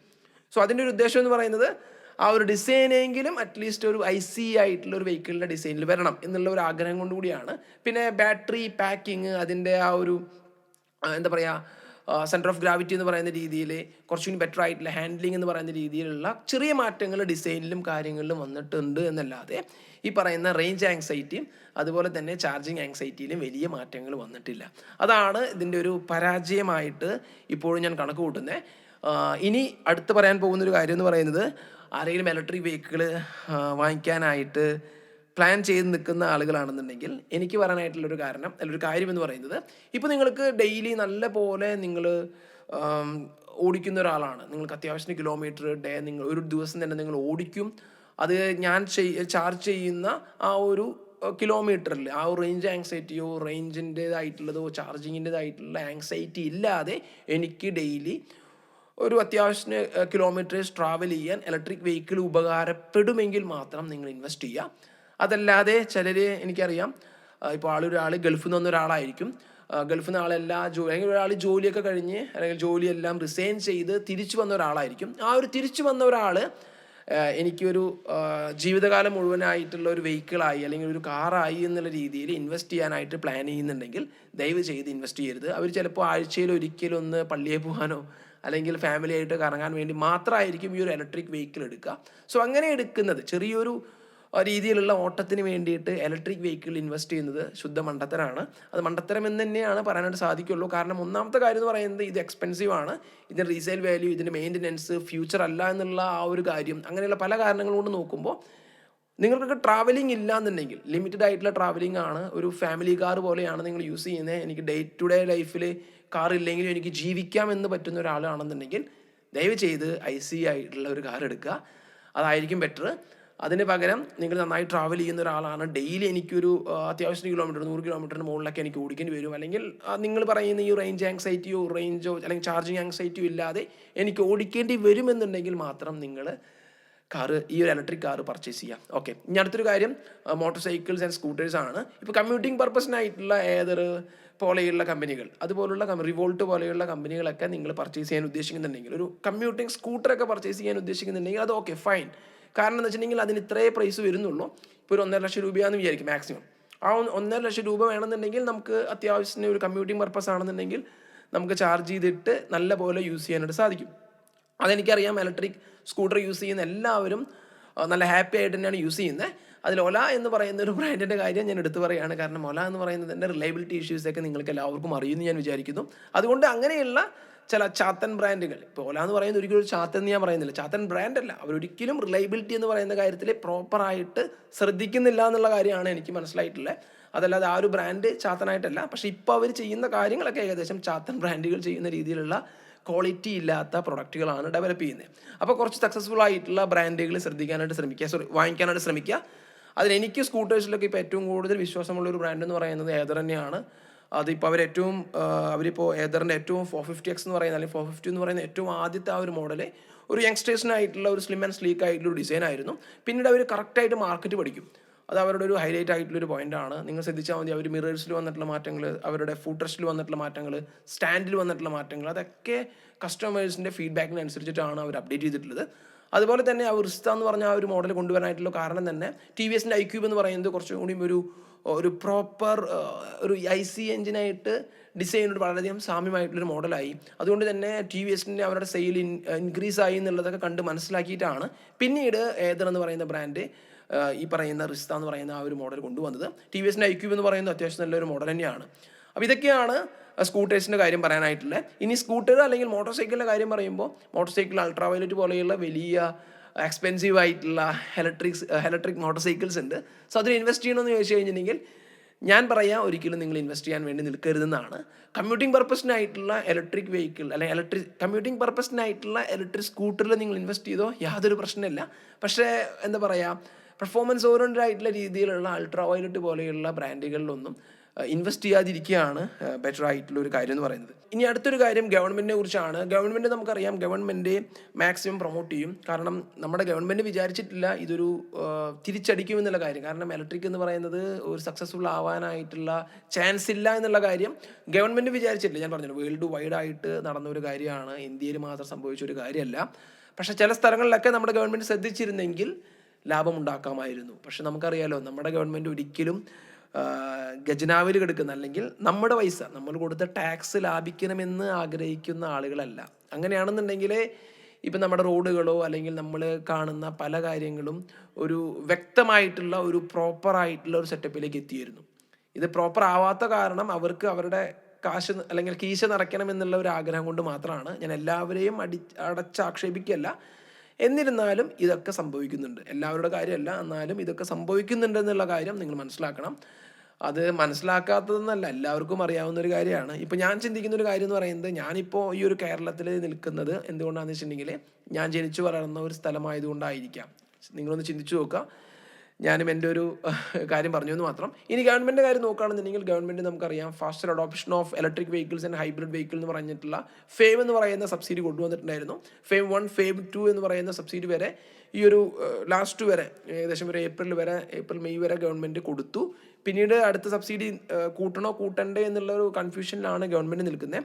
സോ അതിന്റെ ഒരു ഉദ്ദേശം എന്ന് പറയുന്നത് ആ ഒരു ഡിസൈനെങ്കിലും അറ്റ്ലീസ്റ്റ് ഒരു ഐ സി ആയിട്ടുള്ള ഒരു വെഹിക്കിളിന്റെ ഡിസൈനിൽ വരണം എന്നുള്ള ഒരു ആഗ്രഹം കൊണ്ടുകൂടിയാണ് പിന്നെ ബാറ്ററി പാക്കിങ് അതിന്റെ ആ ഒരു എന്താ പറയുക സെന്റർ ഓഫ് ഗ്രാവിറ്റി എന്ന് പറയുന്ന രീതിയിൽ കുറച്ചുകൂടി ബെറ്റർ ആയിട്ടുള്ള ഹാൻഡ്ലിംഗ് എന്ന് പറയുന്ന രീതിയിലുള്ള ചെറിയ മാറ്റങ്ങൾ ഡിസൈനിലും കാര്യങ്ങളിലും വന്നിട്ടുണ്ട് എന്നല്ലാതെ ഈ പറയുന്ന റേഞ്ച് ആങ്സൈറ്റിയും അതുപോലെ തന്നെ ചാർജിങ് ആങ്സൈറ്റിയിലും വലിയ മാറ്റങ്ങൾ വന്നിട്ടില്ല. അതാണ് ഇതിന്റെ ഒരു പരാജയമായിട്ട് ഇപ്പോഴും ഞാൻ കണക്ക് കൂട്ടുന്നത് ഇനി അടുത്ത് പറയാൻ പോകുന്ന ഒരു കാര്യം എന്ന് പറയുന്നത് ആരെങ്കിലും ഇലക്ട്രിക് വെഹിക്കിൾ വാങ്ങിക്കാനായിട്ട് പ്ലാൻ ചെയ്ത് നിൽക്കുന്ന ആളുകളാണെന്നുണ്ടെങ്കിൽ എനിക്ക് പറയാനായിട്ടുള്ളൊരു കാരണം ഒരു കാര്യം എന്ന് പറയുന്നത് ഇപ്പോൾ നിങ്ങൾക്ക് ഡെയിലി നല്ല പോലെ നിങ്ങൾ ഓടിക്കുന്ന ഒരാളാണ്. നിങ്ങൾക്ക് അത്യാവശ്യം കിലോമീറ്റർ ഡേ നിങ്ങൾ ഒരു ദിവസം തന്നെ നിങ്ങൾ ഓടിക്കും. അത് ഞാൻ ചാർജ് ചെയ്യുന്ന ആ ഒരു കിലോമീറ്ററിൽ ആ റേഞ്ച് ആങ്സൈറ്റിയോ റേഞ്ചിന്റേതായിട്ടുള്ളതോ ചാർജിങ്ങിന്റെതായിട്ടുള്ള ആങ്സൈറ്റി ഇല്ലാതെ എനിക്ക് ഡെയിലി ഒരു അത്യാവശ്യം കിലോമീറ്റേഴ്സ് ട്രാവൽ ചെയ്യാൻ ഇലക്ട്രിക് വെഹിക്കിൾ ഉപകാരപ്പെടുമെങ്കിൽ മാത്രം നിങ്ങൾ ഇൻവെസ്റ്റ് ചെയ്യുക. അതല്ലാതെ ചിലർ എനിക്കറിയാം ഇപ്പോൾ ആളൊരാൾ ഗൾഫിൽ നിന്ന് ഒരാളായിരിക്കും. ഗൾഫിൽ നിന്ന് ആളെല്ലാ ജോലി അല്ലെങ്കിൽ ഒരാൾ ജോലിയൊക്കെ കഴിഞ്ഞ് അല്ലെങ്കിൽ ജോലിയെല്ലാം റിസൈൻ ചെയ്ത് തിരിച്ചു വന്ന ഒരാളായിരിക്കും. ആ ഒരു തിരിച്ചു വന്ന ഒരാൾ എനിക്കൊരു ജീവിതകാലം മുഴുവനായിട്ടുള്ള ഒരു വെഹിക്കിളായി അല്ലെങ്കിൽ ഒരു കാറായി എന്നുള്ള രീതിയിൽ ഇൻവെസ്റ്റ് ചെയ്യാനായിട്ട് പ്ലാൻ ചെയ്യുന്നുണ്ടെങ്കിൽ ദയവ് ചെയ്ത് ഇൻവെസ്റ്റ് ചെയ്യരുത്. അവർ ചിലപ്പോൾ ആഴ്ചയിൽ ഒരിക്കലൊന്ന് പള്ളിയെ പോകാനോ അല്ലെങ്കിൽ ഫാമിലി ആയിട്ട് കറങ്ങാൻ വേണ്ടി മാത്രമായിരിക്കും ഈ ഒരു ഇലക്ട്രിക് വെഹിക്കിൾ എടുക്കുക. സോ അങ്ങനെ എടുക്കുന്നത് ചെറിയൊരു രീതിയിലുള്ള ഓട്ടത്തിന് വേണ്ടിയിട്ട് ഇലക്ട്രിക് വെഹിക്കിൾ ഇൻവെസ്റ്റ് ചെയ്യുന്നത് ശുദ്ധ മണ്ടത്തരമാണ് അത് മണ്ടത്തരം എന്ന് തന്നെയാണ് പറയാനായിട്ട് സാധിക്കുള്ളൂ. കാരണം ഒന്നാമത്തെ കാര്യം എന്ന് പറയുന്നത് ഇത് എക്സ്പെൻസീവ് ആണ്. ഇതിന്റെ റീസെയിൽ വാല്യൂ ഇതിന്റെ മെയിന്റനൻസ് ഫ്യൂച്ചർ അല്ല എന്നുള്ള ആ ഒരു കാര്യം അങ്ങനെയുള്ള പല കാരണങ്ങൾ കൊണ്ട് നോക്കുമ്പോൾ നിങ്ങൾക്കൊക്കെ ട്രാവലിംഗ് ഇല്ല എന്നുണ്ടെങ്കിൽ ലിമിറ്റഡ് ആയിട്ടുള്ള ട്രാവലിംഗ് ആണ് ഒരു ഫാമിലി കാർ പോലെയാണ് നിങ്ങൾ യൂസ് ചെയ്യുന്നത്. എനിക്ക് ഡേ ടു ഡേ ലൈഫിൽ കാർ ഇല്ലെങ്കിലും എനിക്ക് ജീവിക്കാം എന്ന് പറ്റുന്ന ഒരാളാണെന്നുണ്ടെങ്കിൽ ദയവ് ചെയ്ത് ഐ സി ആയിട്ടുള്ള ഒരു കാർ എടുക്കുക. അതായിരിക്കും ബെറ്റർ അതിന് പകരം നിങ്ങൾ നന്നായി ട്രാവൽ ചെയ്യുന്ന ഒരാളാണ്. ഡെയിലി എനിക്കൊരു അത്യാവശ്യം കിലോമീറ്റർ നൂറ് കിലോമീറ്ററിന് മുകളിലൊക്കെ എനിക്ക് ഓടിക്കേണ്ടി വരും. അല്ലെങ്കിൽ നിങ്ങൾ പറയുന്ന ഈ റേഞ്ച് ആങ്സൈറ്റിയോ റേഞ്ചോ അല്ലെങ്കിൽ ചാർജിങ് ആങ്സൈറ്റിയോ ഇല്ലാതെ എനിക്ക് ഓടിക്കേണ്ടി വരുമെന്നുണ്ടെങ്കിൽ മാത്രം നിങ്ങൾ കാറ് ഈ ഒരു ഇലക്ട്രിക് കാറ് പർച്ചേസ് ചെയ്യാം. ഓക്കെ ഇനി അടുത്തൊരു കാര്യം മോട്ടോർ സൈക്കിൾസ് ആൻഡ് സ്കൂട്ടേഴ്സ് ആണ്. ഇപ്പോൾ കമ്മ്യൂട്ടിംഗ് പർപ്പസിനായിട്ടുള്ള ഏതൊരു പോലെയുള്ള കമ്പനികൾ അതുപോലുള്ള റിവോൾട്ട് പോലെയുള്ള കമ്പനികളൊക്കെ നിങ്ങൾ പർച്ചേസ് ചെയ്യാൻ ഉദ്ദേശിക്കുന്നുണ്ടെങ്കിൽ ഒരു കമ്മ്യൂട്ടിംഗ് സ്കൂട്ടറൊക്കെ പർച്ചേസ് ചെയ്യാൻ ഉദ്ദേശിക്കുന്നുണ്ടെങ്കിൽ അത് ഓക്കെ ഫൈൻ കാരണം എന്ന് വെച്ചിട്ടുണ്ടെങ്കിൽ അതിന് ഇത്രേ പ്രൈസ് വരുന്നുള്ളൂ. ഇപ്പോൾ ഒരു ഒന്നര ലക്ഷം രൂപയാണെന്ന് വിചാരിക്കും മാക്സിമം ആ ഒന്ന് ഒന്നര ലക്ഷം രൂപ വേണമെന്നുണ്ടെങ്കിൽ നമുക്ക് അത്യാവശ്യത്തിന് ഒരു കമ്മ്യൂട്ടിംഗ് പർപ്പസ് ആണെന്നുണ്ടെങ്കിൽ നമുക്ക് ചാർജ് ചെയ്തിട്ട് നല്ല പോലെ യൂസ് ചെയ്യാനായിട്ട് സാധിക്കും. അതെനിക്കറിയാം. ഇലക്ട്രിക് സ്കൂട്ടർ യൂസ് ചെയ്യുന്ന എല്ലാവരും നല്ല ഹാപ്പി ആയിട്ട് തന്നെയാണ് യൂസ് ചെയ്യുന്നത് അതിൽ ഒല എന്ന് പറയുന്ന ഒരു ബ്രാൻഡിന്റെ കാര്യം ഞാൻ എടുത്തു പറയുകയാണ്. കാരണം ഒല എന്ന് പറയുന്നതിന്റെ റിലയബിലിറ്റി ഇഷ്യൂസൊക്കെ നിങ്ങൾക്ക് എല്ലാവർക്കും അറിയുമെന്ന് ഞാൻ വിചാരിക്കുന്നു. അതുകൊണ്ട് അങ്ങനെയുള്ള ചില ചാത്തൻ ബ്രാൻഡുകൾ ഇപ്പോൾ ഒല എന്ന് പറയുന്നത് ഒരിക്കലും ഒരു ചാത്തൻ ഞാൻ പറയുന്നില്ല. ചാത്തൻ ബ്രാൻഡല്ല അവരൊരിക്കലും റിലയബിലിറ്റി എന്ന് പറയുന്ന കാര്യത്തിൽ പ്രോപ്പറായിട്ട് ശ്രദ്ധിക്കുന്നില്ല എന്നുള്ള കാര്യമാണ് എനിക്ക് മനസ്സിലായിട്ടുള്ളത് അതല്ലാതെ ആ ഒരു ബ്രാൻഡ് ചാത്തനായിട്ടല്ല. പക്ഷേ ഇപ്പോൾ അവർ ചെയ്യുന്ന കാര്യങ്ങളൊക്കെ ഏകദേശം ചാത്തൻ ബ്രാൻഡുകൾ ചെയ്യുന്ന രീതിയിലുള്ള ക്വാളിറ്റി ഇല്ലാത്ത പ്രൊഡക്റ്റുകളാണ് ഡെവലപ്പ് ചെയ്യുന്നത് അപ്പോൾ കുറച്ച് സക്സസ്ഫുൾ ആയിട്ടുള്ള ബ്രാൻഡുകൾ ശ്രദ്ധിക്കാനായിട്ട് ശ്രമിക്കുക. സോറി വാങ്ങിക്കാനായിട്ട് ശ്രമിക്കുക. അതിൽ എനിക്ക് സ്കൂട്ടേഴ്സിലൊക്കെ ഇപ്പോൾ ഏറ്റവും കൂടുതൽ വിശ്വാസമുള്ള ഒരു ബ്രാൻഡ് എന്ന് പറയുന്നത് ഏതർ തന്നെയാണ്. അതിപ്പോൾ അവർ ഏറ്റവും അവരിപ്പോൾ ഏതറിന്റെ ഏറ്റവും ഫോർ ഫിഫ്റ്റി എക്സ് എന്ന് പറയുന്ന അല്ലെങ്കിൽ ഫോർ ഫിഫ്റ്റി എന്ന് പറയുന്ന ഏറ്റവും ആദ്യത്തെ ആ ഒരു മോഡൽ ഒരു യങ്സ്റ്റേഴ്സിനായിട്ടുള്ള ഒരു സ്ലിം ആൻഡ് സ്ലീക്ക് ആയിട്ടുള്ള ഒരു ഡിസൈൻ ആയിരുന്നു. പിന്നീട് അവർ കറക്റ്റായിട്ട് മാർക്കറ്റ് പഠിക്കും. അത് അവരുടെ ഒരു ഹൈലൈറ്റ് ആയിട്ടുള്ള ഒരു പോയിന്റാണ് നിങ്ങൾ ശ്രദ്ധിച്ചാൽ മതി അവർ മിറേഴ്സിൽ വന്നിട്ടുള്ള മാറ്റങ്ങൾ അവരുടെ ഫൂട്ടർസിൽ വന്നിട്ടുള്ള മാറ്റങ്ങൾ സ്റ്റാൻഡിൽ വന്നിട്ടുള്ള മാറ്റങ്ങൾ അതൊക്കെ കസ്റ്റമേഴ്സിന്റെ ഫീഡ്ബാക്കിനനുസരിച്ചിട്ടാണ് അവർ അപ്ഡേറ്റ് ചെയ്തിട്ടുള്ളത്. അതുപോലെ തന്നെ ആ റിസ്ത എന്ന് പറഞ്ഞ ആ ഒരു മോഡൽ കൊണ്ടുവരാനായിട്ടുള്ള കാരണം തന്നെ ടി വി എസിന്റെ ഐ ക്യൂബ് എന്ന് പറയുന്നത് കുറച്ചും ഒരു ഒരു പ്രോപ്പർ ഒരു ഐ സി എഞ്ചിനായിട്ട് ചെയ്തിട്ട് വളരെയധികം സാമ്യമായിട്ടുള്ളൊരു മോഡലായി അതുകൊണ്ട് തന്നെ ടി വി എസിന്റെ അവരുടെ സെയിൽ ഇൻ ഇൻക്രീസ് ആയി എന്നുള്ളതൊക്കെ കണ്ട് മനസ്സിലാക്കിയിട്ടാണ് പിന്നീട് ഏതർ എന്ന് പറയുന്ന ബ്രാൻഡ് ഈ പറയുന്ന റിസ്ത എന്ന് പറയുന്ന ആ ഒരു മോഡൽ കൊണ്ടുവന്നത്. ടി വി എസിന്റെ ഐ ക്യൂബ് എന്ന് പറയുന്നത് അത്യാവശ്യം നല്ലൊരു മോഡൽ തന്നെയാണ്. അപ്പോൾ ഇതൊക്കെയാണ് സ്കൂട്ടേഴ്സിന്റെ കാര്യം പറയാനായിട്ടുള്ളത് ഇനി സ്കൂട്ടർ അല്ലെങ്കിൽ മോട്ടോർ സൈക്കിളിന്റെ കാര്യം പറയുമ്പോൾ മോട്ടോർ സൈക്കിൾ അൾട്രാ വയലറ്റ് പോലെയുള്ള വലിയ എക്സ്പെൻസീവ് ആയിട്ടുള്ള ഇലക്ട്രിക്സ് ഇലക്ട്രിക് മോട്ടോർ സൈക്കിൾസ് ഉണ്ട്. സോ അതിൽ ഇൻവെസ്റ്റ് ചെയ്യണമെന്ന് ചോദിച്ചു കഴിഞ്ഞിട്ടുണ്ടെങ്കിൽ ഞാൻ പറയാം ഒരിക്കലും നിങ്ങൾ ഇൻവെസ്റ്റ് ചെയ്യാൻ വേണ്ടി നിൽക്കരുതെന്നാണ്. കമ്മ്യൂട്ടിംഗ് പർപ്പസിനായിട്ടുള്ള ഇലക്ട്രിക് വെഹിക്കിൾ അല്ലെങ്കിൽ ഇലക്ട്രിക് കമ്മ്യൂട്ടിംഗ് പർപ്പസിനായിട്ടുള്ള ഇലക്ട്രിക് സ്കൂട്ടറിൽ നിങ്ങൾ ഇൻവെസ്റ്റ് ചെയ്തോ യാതൊരു പ്രശ്നമില്ല. പക്ഷേ എന്താ പറയുക പെർഫോമൻസ് ഓറിയന്റഡ് ആയിട്ടുള്ള രീതിയിലുള്ള അൾട്രാ വയലറ്റ് പോലെയുള്ള ബ്രാൻഡുകളിലൊന്നും ഇൻവെസ്റ്റ് ചെയ്യാതിരിക്കുകയാണ് ബെറ്റർ ആയിട്ടുള്ള ഒരു കാര്യം എന്ന് പറയുന്നത്. ഇനി അടുത്തൊരു കാര്യം ഗവൺമെന്റിനെ കുറിച്ചാണ്. ഗവൺമെന്റ് നമുക്കറിയാം ഗവൺമെന്റ് മാക്സിമം പ്രൊമോട്ട് ചെയ്യും. കാരണം നമ്മുടെ ഗവൺമെന്റ് വിചാരിച്ചിട്ടില്ല ഇതൊരു തിരിച്ചടിക്കും എന്നുള്ള കാര്യം. കാരണം ഇലക്ട്രിക് എന്ന് പറയുന്നത് ഒരു സക്സസ്ഫുൾ ആവാനായിട്ടുള്ള ചാൻസ് ഇല്ല എന്നുള്ള കാര്യം ഗവൺമെന്റ് വിചാരിച്ചിട്ടില്ല. ഞാൻ പറഞ്ഞു വേൾഡ് വൈഡ് ആയിട്ട് നടന്ന ഒരു കാര്യമാണ്. ഇന്ത്യയിൽ മാത്രം സംഭവിച്ച ഒരു കാര്യമല്ല. പക്ഷേ ചില സ്ഥലങ്ങളിലൊക്കെ നമ്മുടെ ഗവൺമെന്റ് ശ്രദ്ധിച്ചിരുന്നെങ്കിൽ ലാഭമുണ്ടാക്കാമായിരുന്നു. പക്ഷെ നമുക്കറിയാലോ നമ്മുടെ ഗവൺമെന്റ് ഒരിക്കലും ഖജനാവിൽ കിടക്കുന്ന അല്ലെങ്കിൽ നമ്മുടെ പൈസ നമ്മൾ കൊടുത്ത ടാക്സ് ലാഭിക്കണമെന്ന് ആഗ്രഹിക്കുന്ന ആളുകളല്ല. അങ്ങനെയാണെന്നുണ്ടെങ്കിൽ ഇപ്പം നമ്മുടെ റോഡുകളോ അല്ലെങ്കിൽ നമ്മൾ കാണുന്ന പല കാര്യങ്ങളും ഒരു വ്യക്തമായിട്ടുള്ള ഒരു പ്രോപ്പറായിട്ടുള്ള ഒരു സെറ്റപ്പിലേക്ക് എത്തിയിരുന്നു. ഇത് പ്രോപ്പർ ആവാത്ത കാരണം അവർക്ക് അവരുടെ കാശ് അല്ലെങ്കിൽ കീശ നിറയ്ക്കണം എന്നുള്ള ഒരു ആഗ്രഹം കൊണ്ട് മാത്രമാണ്. ഞാൻ എല്ലാവരെയും അടി അടച്ചാക്ഷേപിക്കല്ല എന്നിരുന്നാലും ഇതൊക്കെ സംഭവിക്കുന്നുണ്ട്. എല്ലാവരുടെ കാര്യമല്ല എന്നാലും ഇതൊക്കെ സംഭവിക്കുന്നുണ്ട് എന്നുള്ള കാര്യം നിങ്ങൾ മനസ്സിലാക്കണം. അത് മനസ്സിലാക്കാത്തതെന്നല്ല എല്ലാവർക്കും അറിയാവുന്ന ഒരു കാര്യമാണ്. ഇപ്പോൾ ഞാൻ ചിന്തിക്കുന്ന ഒരു കാര്യം എന്ന് പറയുന്നത് ഞാനിപ്പോൾ ഈ ഒരു കേരളത്തിൽ നിൽക്കുന്നത് എന്തുകൊണ്ടാണെന്ന് വെച്ചിട്ടുണ്ടെങ്കിൽ ഞാൻ ജനിച്ചു വളർന്ന ഒരു സ്ഥലമായതുകൊണ്ടായിരിക്കാം. നിങ്ങളൊന്ന് ചിന്തിച്ചു നോക്കുക. ഞാനും എന്റെ ഒരു കാര്യം പറഞ്ഞു എന്ന് മാത്രം. ഇനി ഗവൺമെന്റ് കാര്യം നോക്കുകയാണെന്നുണ്ടെങ്കിൽ ഗവൺമെന്റ് നമുക്കറിയാം faster adoption of electric vehicles and hybrid vehicle എന്ന് പറഞ്ഞിട്ടുള്ള ഫേം എന്ന് പറയുന്ന സബ്സിഡി കൊണ്ടുവന്നിട്ടുണ്ടായിരുന്നു. ഫേം വൺ ഫേം ടു എന്ന് പറയുന്ന സബ്സിഡി വരെ ഈ ഒരു ലാസ്റ്റ് വരെ ഏകദേശം ഒരു ഏപ്രിൽ വരെ ഏപ്രിൽ മെയ് വരെ ഗവൺമെന്റ് കൊടുത്തു. പിന്നീട് അടുത്ത സബ്സിഡി കൂട്ടണോ കൂട്ടണ്ടേ എന്നുള്ള ഒരു കൺഫ്യൂഷനിലാണ് ഗവൺമെന്റ് നിൽക്കുന്നത്.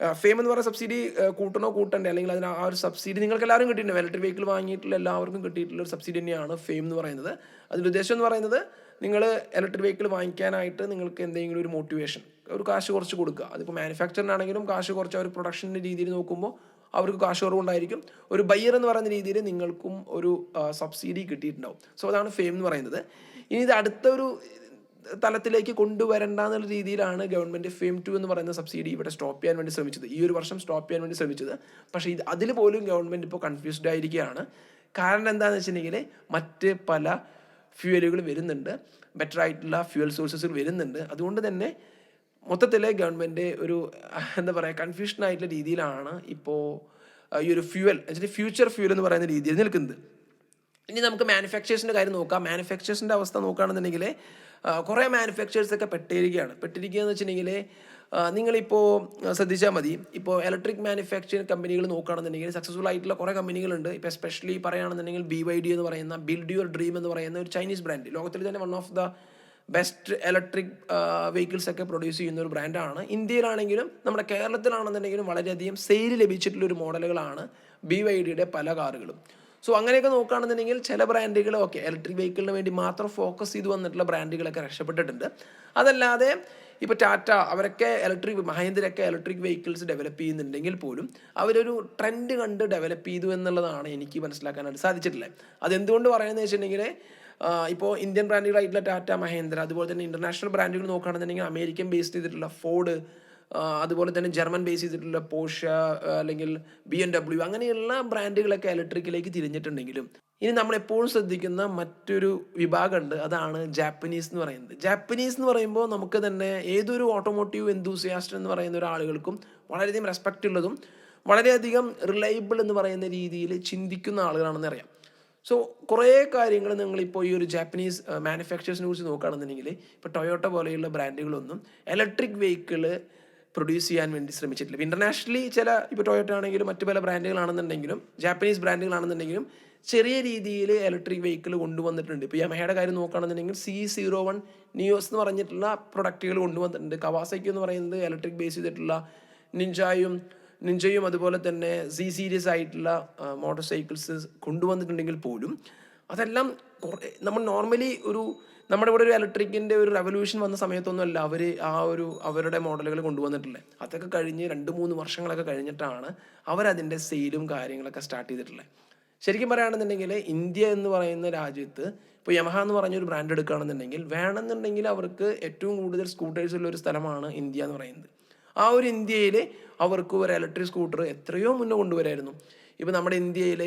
ഫെയിം എന്ന് പറയുന്ന സബ്സിഡി കൂട്ടണോ കൂട്ടണ്ടേ? അല്ലെങ്കിൽ അതിന് ആ ഒരു സബ്സിഡി നിങ്ങൾക്ക് എല്ലാവരും കിട്ടിയിട്ടുണ്ട്. ഇലക്ട്രിക് വെഹിക്കിൾ വാങ്ങിയിട്ടുള്ള എല്ലാവർക്കും കിട്ടിയിട്ടുള്ള ഒരു സബ്സിഡി തന്നെയാണ് ഫെയിം എന്ന് പറയുന്നത്. അതിന്റെ ഉദ്ദേശം എന്ന് പറയുന്നത് നിങ്ങൾ ഇലക്ട്രിക് വെഹിക്കിൾ വാങ്ങിക്കാനായിട്ട് നിങ്ങൾക്ക് എന്തെങ്കിലും ഒരു മോട്ടിവേഷൻ ഒരു കാശ് കുറച്ച് കൊടുക്കുക. അതിപ്പോൾ മാനുഫാക്ചറിനാണെങ്കിലും കാശ് കുറച്ച് ഒരു പ്രൊഡക്ഷന്റെ രീതിയിൽ നോക്കുമ്പോൾ അവർക്ക് കാശ് കുറവുണ്ടായിരിക്കും. ഒരു ബയ്യർ എന്ന് പറയുന്ന രീതിയിൽ നിങ്ങൾക്കും ഒരു സബ്സിഡി കിട്ടിയിട്ടുണ്ടാവും. സോ അതാണ് ഫെയിം എന്ന് പറയുന്നത്. ഇനി ഇത് അടുത്തൊരു തലത്തിലേക്ക് കൊണ്ടുവരണ്ട എന്നുള്ള രീതിയിലാണ് ഗവൺമെന്റ് ഫെയിം ടു എന്ന് പറയുന്ന സബ്സിഡി ഇവിടെ സ്റ്റോപ്പ് ചെയ്യാൻ വേണ്ടി ശ്രമിച്ചത്. ഈ ഒരു വർഷം സ്റ്റോപ്പ് ചെയ്യാൻ വേണ്ടി ശ്രമിച്ചത്. പക്ഷേ ഇത് അതിൽ പോലും ഗവൺമെന്റ് ഇപ്പോൾ കൺഫ്യൂസ്ഡ് ആയിരിക്കുകയാണ്. കാരണം എന്താണെന്ന് വെച്ചിട്ടുണ്ടെങ്കിൽ മറ്റ് പല ഫ്യൂവലുകൾ വരുന്നുണ്ട്. ബെറ്റർ ആയിട്ടുള്ള ഫ്യൂവൽ സോഴ്സസുകൾ വരുന്നുണ്ട്. അതുകൊണ്ട് തന്നെ മൊത്തത്തിൽ ഗവൺമെന്റ് ഒരു എന്താ പറയുക കൺഫ്യൂഷൻ ആയിട്ടുള്ള രീതിയിലാണ് ഇപ്പോൾ ഈ ഒരു ഫ്യൂവൽ വെച്ചാൽ ഫ്യൂച്ചർ ഫ്യൂവൽ എന്ന് പറയുന്ന രീതിയിൽ നിൽക്കുന്നത്. ഇനി നമുക്ക് മാനുഫാക്ചേഴ്സിന്റെ കാര്യം നോക്കാം. മാനുഫാക്ചേഴ്സിന്റെ അവസ്ഥ നോക്കുകയാണെന്നുണ്ടെങ്കിൽ കുറേ മാനുഫാക്ചേഴ്സൊക്കെ പെട്ടിരിക്കുകയാണ്. പെട്ടിരിക്കുക എന്ന് വെച്ചിട്ടുണ്ടെങ്കിൽ നിങ്ങളിപ്പോൾ ശ്രദ്ധിച്ചാൽ മതി. ഇപ്പോൾ ഇലക്ട്രിക് മാനുഫാക്ചറിങ് കമ്പനികൾ നോക്കുകയാണെന്നുണ്ടെങ്കിൽ സക്സസ്ഫുൾ ആയിട്ടുള്ള കുറേ കമ്പനികളുണ്ട് ഇപ്പോൾ എസ്പെഷ്യലി പറയുകയാണെന്നുണ്ടെങ്കിൽ ബി വൈ ഡി എന്ന് പറയുന്ന ബിൽഡ് യുവർ ഡ്രീം എന്ന് പറയുന്ന ഒരു ചൈനീസ് ബ്രാൻഡ് ലോകത്തിൽ തന്നെ one of the best electric vehicles ഒക്കെ പ്രൊഡ്യൂസ് ചെയ്യുന്ന ഒരു ബ്രാൻഡാണ് ഇന്ത്യയിലാണെങ്കിലും നമ്മുടെ കേരളത്തിലാണെന്നുണ്ടെങ്കിലും വളരെയധികം സെയിൽ ലഭിച്ചിട്ടുള്ള ഒരു മോഡലുകളാണ് ബി വൈ ഡിയുടെ പല കാറുകളും സോ അങ്ങനെയൊക്കെ നോക്കുകയാണെന്നുണ്ടെങ്കിൽ ചില ബ്രാൻഡുകൾ ഓക്കെ ഇലക്ട്രിക് വെഹിക്കിളിന് വേണ്ടി മാത്രം ഫോക്കസ് ചെയ്ത് വന്നിട്ടുള്ള ബ്രാൻഡുകളൊക്കെ രക്ഷപ്പെട്ടിട്ടുണ്ട്. അതല്ലാതെ ഇപ്പോൾ ടാറ്റ അവരൊക്കെ ഇലക്ട്രിക് മഹേന്ദ്രയൊക്കെ ഇലക്ട്രിക് വെഹിക്കിൾസ് ഡെവലപ്പ് ചെയ്യുന്നുണ്ടെങ്കിൽ പോലും അവരൊരു ട്രെൻഡ് കണ്ട് ഡെവലപ്പ് ചെയ്തു എന്നുള്ളതാണ് എനിക്ക് മനസ്സിലാക്കാനായിട്ട് സാധിച്ചിട്ടുള്ളത്. അതെന്തുകൊണ്ട് പറയുന്നത് വെച്ചിട്ടുണ്ടെങ്കിൽ ഇപ്പോൾ ഇന്ത്യൻ ബ്രാൻഡുകളായിട്ടുള്ള ടാറ്റ മഹേന്ദ്ര അതുപോലെ തന്നെ ഇന്റർനാഷണൽ ബ്രാൻഡുകൾ നോക്കുകയാണെന്നുണ്ടെങ്കിൽ അമേരിക്കൻ ബേസ്ഡ് ചെയ്തിട്ടുള്ള ഫോർഡ് അതുപോലെ തന്നെ ജർമ്മൻ ബേസ് ചെയ്തിട്ടുള്ള പോഷ അല്ലെങ്കിൽ ബി എം ഡബ്ല്യു അങ്ങനെയുള്ള ബ്രാൻഡുകളൊക്കെ ഇലക്ട്രിക്കിലേക്ക് തിരിഞ്ഞിട്ടുണ്ടെങ്കിലും ഇനി നമ്മൾ എപ്പോഴും ശ്രദ്ധിക്കുന്ന മറ്റൊരു വിഭാഗമുണ്ട്. അതാണ് ജാപ്പനീസ് എന്ന് പറയുന്നത്. ജാപ്പനീസ് എന്ന് പറയുമ്പോൾ നമുക്ക് തന്നെ ഏതൊരു ഓട്ടോമോട്ടീവ് എന്തൂസിയാസ്റ്റ് എന്ന് പറയുന്ന ഒരാളുകൾക്കും വളരെയധികം റെസ്പെക്റ്റ് ഉള്ളതും വളരെയധികം റിലയബിൾ എന്ന് പറയുന്ന രീതിയിൽ ചിന്തിക്കുന്ന ആളുകളാണെന്ന് അറിയാം. സോ കുറേ കാര്യങ്ങൾ നിങ്ങളിപ്പോൾ ഈ ഒരു ജാപ്പനീസ് മാനുഫാക്ചേഴ്സിനെ കുറിച്ച് നോക്കുകയാണെന്നുണ്ടെങ്കിൽ ഇപ്പോൾ ടൊയോട്ട പോലെയുള്ള ബ്രാൻഡുകളൊന്നും ഇലക്ട്രിക് വെഹിക്കിൾ പ്രൊഡ്യൂസ് ചെയ്യാൻ വേണ്ടി ശ്രമിച്ചിട്ടില്ല. ഇന്റർനാഷണലി ചില ഇപ്പോൾ ടൊയോട്ട ആണെങ്കിലും മറ്റു പല ബ്രാൻഡുകളാണെന്നുണ്ടെങ്കിലും ജാപ്പനീസ് ബ്രാൻഡുകളാണെന്നുണ്ടെങ്കിലും ചെറിയ രീതിയിൽ ഇലക്ട്രിക് വെഹിക്കിൾ കൊണ്ടുവന്നിട്ടുണ്ട്. ഇപ്പോൾ യമഹയുടെ കാര്യം നോക്കുകയാണെന്നുണ്ടെങ്കിൽ സി സീറോ വൺ നിയോസ് എന്ന് പറഞ്ഞിട്ടുള്ള പ്രൊഡക്റ്റുകൾ കൊണ്ടുവന്നിട്ടുണ്ട്. കവാസയ്ക്ക് എന്ന് പറയുന്നത് ഇലക്ട്രിക് ബേസ് ചെയ്തിട്ടുള്ള നിഞ്ചായും നിഞ്ചയും അതുപോലെ തന്നെ സി സീരീസ് ആയിട്ടുള്ള മോട്ടോർ സൈക്കിൾസ് കൊണ്ടുവന്നിട്ടുണ്ടെങ്കിൽ പോലും അതെല്ലാം നമ്മൾ നോർമലി ഒരു നമ്മുടെ ഇവിടെ ഒരു ഇലക്ട്രിക്കിന്റെ ഒരു റെവല്യൂഷൻ വന്ന സമയത്തൊന്നുമല്ല അവർ ആ ഒരു അവരുടെ മോഡലുകൾ കൊണ്ടുവന്നിട്ടുള്ളത് അതൊക്കെ കഴിഞ്ഞ് രണ്ട് മൂന്ന് വർഷങ്ങളൊക്കെ കഴിഞ്ഞിട്ടാണ് അവരതിന്റെ സെയിലും കാര്യങ്ങളൊക്കെ സ്റ്റാർട്ട് ചെയ്തിട്ടുള്ളത് ശരിക്കും പറയുകയാണെന്നുണ്ടെങ്കിൽ ഇന്ത്യ എന്ന് പറയുന്ന രാജ്യത്ത് ഇപ്പോൾ യമഹ എന്ന് പറഞ്ഞൊരു ബ്രാൻഡ് എടുക്കുകയാണെന്നുണ്ടെങ്കിൽ വേണമെന്നുണ്ടെങ്കിൽ അവർക്ക് ഏറ്റവും കൂടുതൽ സ്കൂട്ടേഴ്സ് ഉള്ള ഒരു സ്ഥലമാണ് ഇന്ത്യ എന്ന് പറയുന്നത്. ആ ഒരു ഇന്ത്യയിൽ അവർക്ക് ഒരു ഇലക്ട്രിക് സ്കൂട്ടർ എത്രയോ മുന്നേ കൊണ്ടുവരായിരുന്നു. ഇപ്പോൾ നമ്മുടെ ഇന്ത്യയിൽ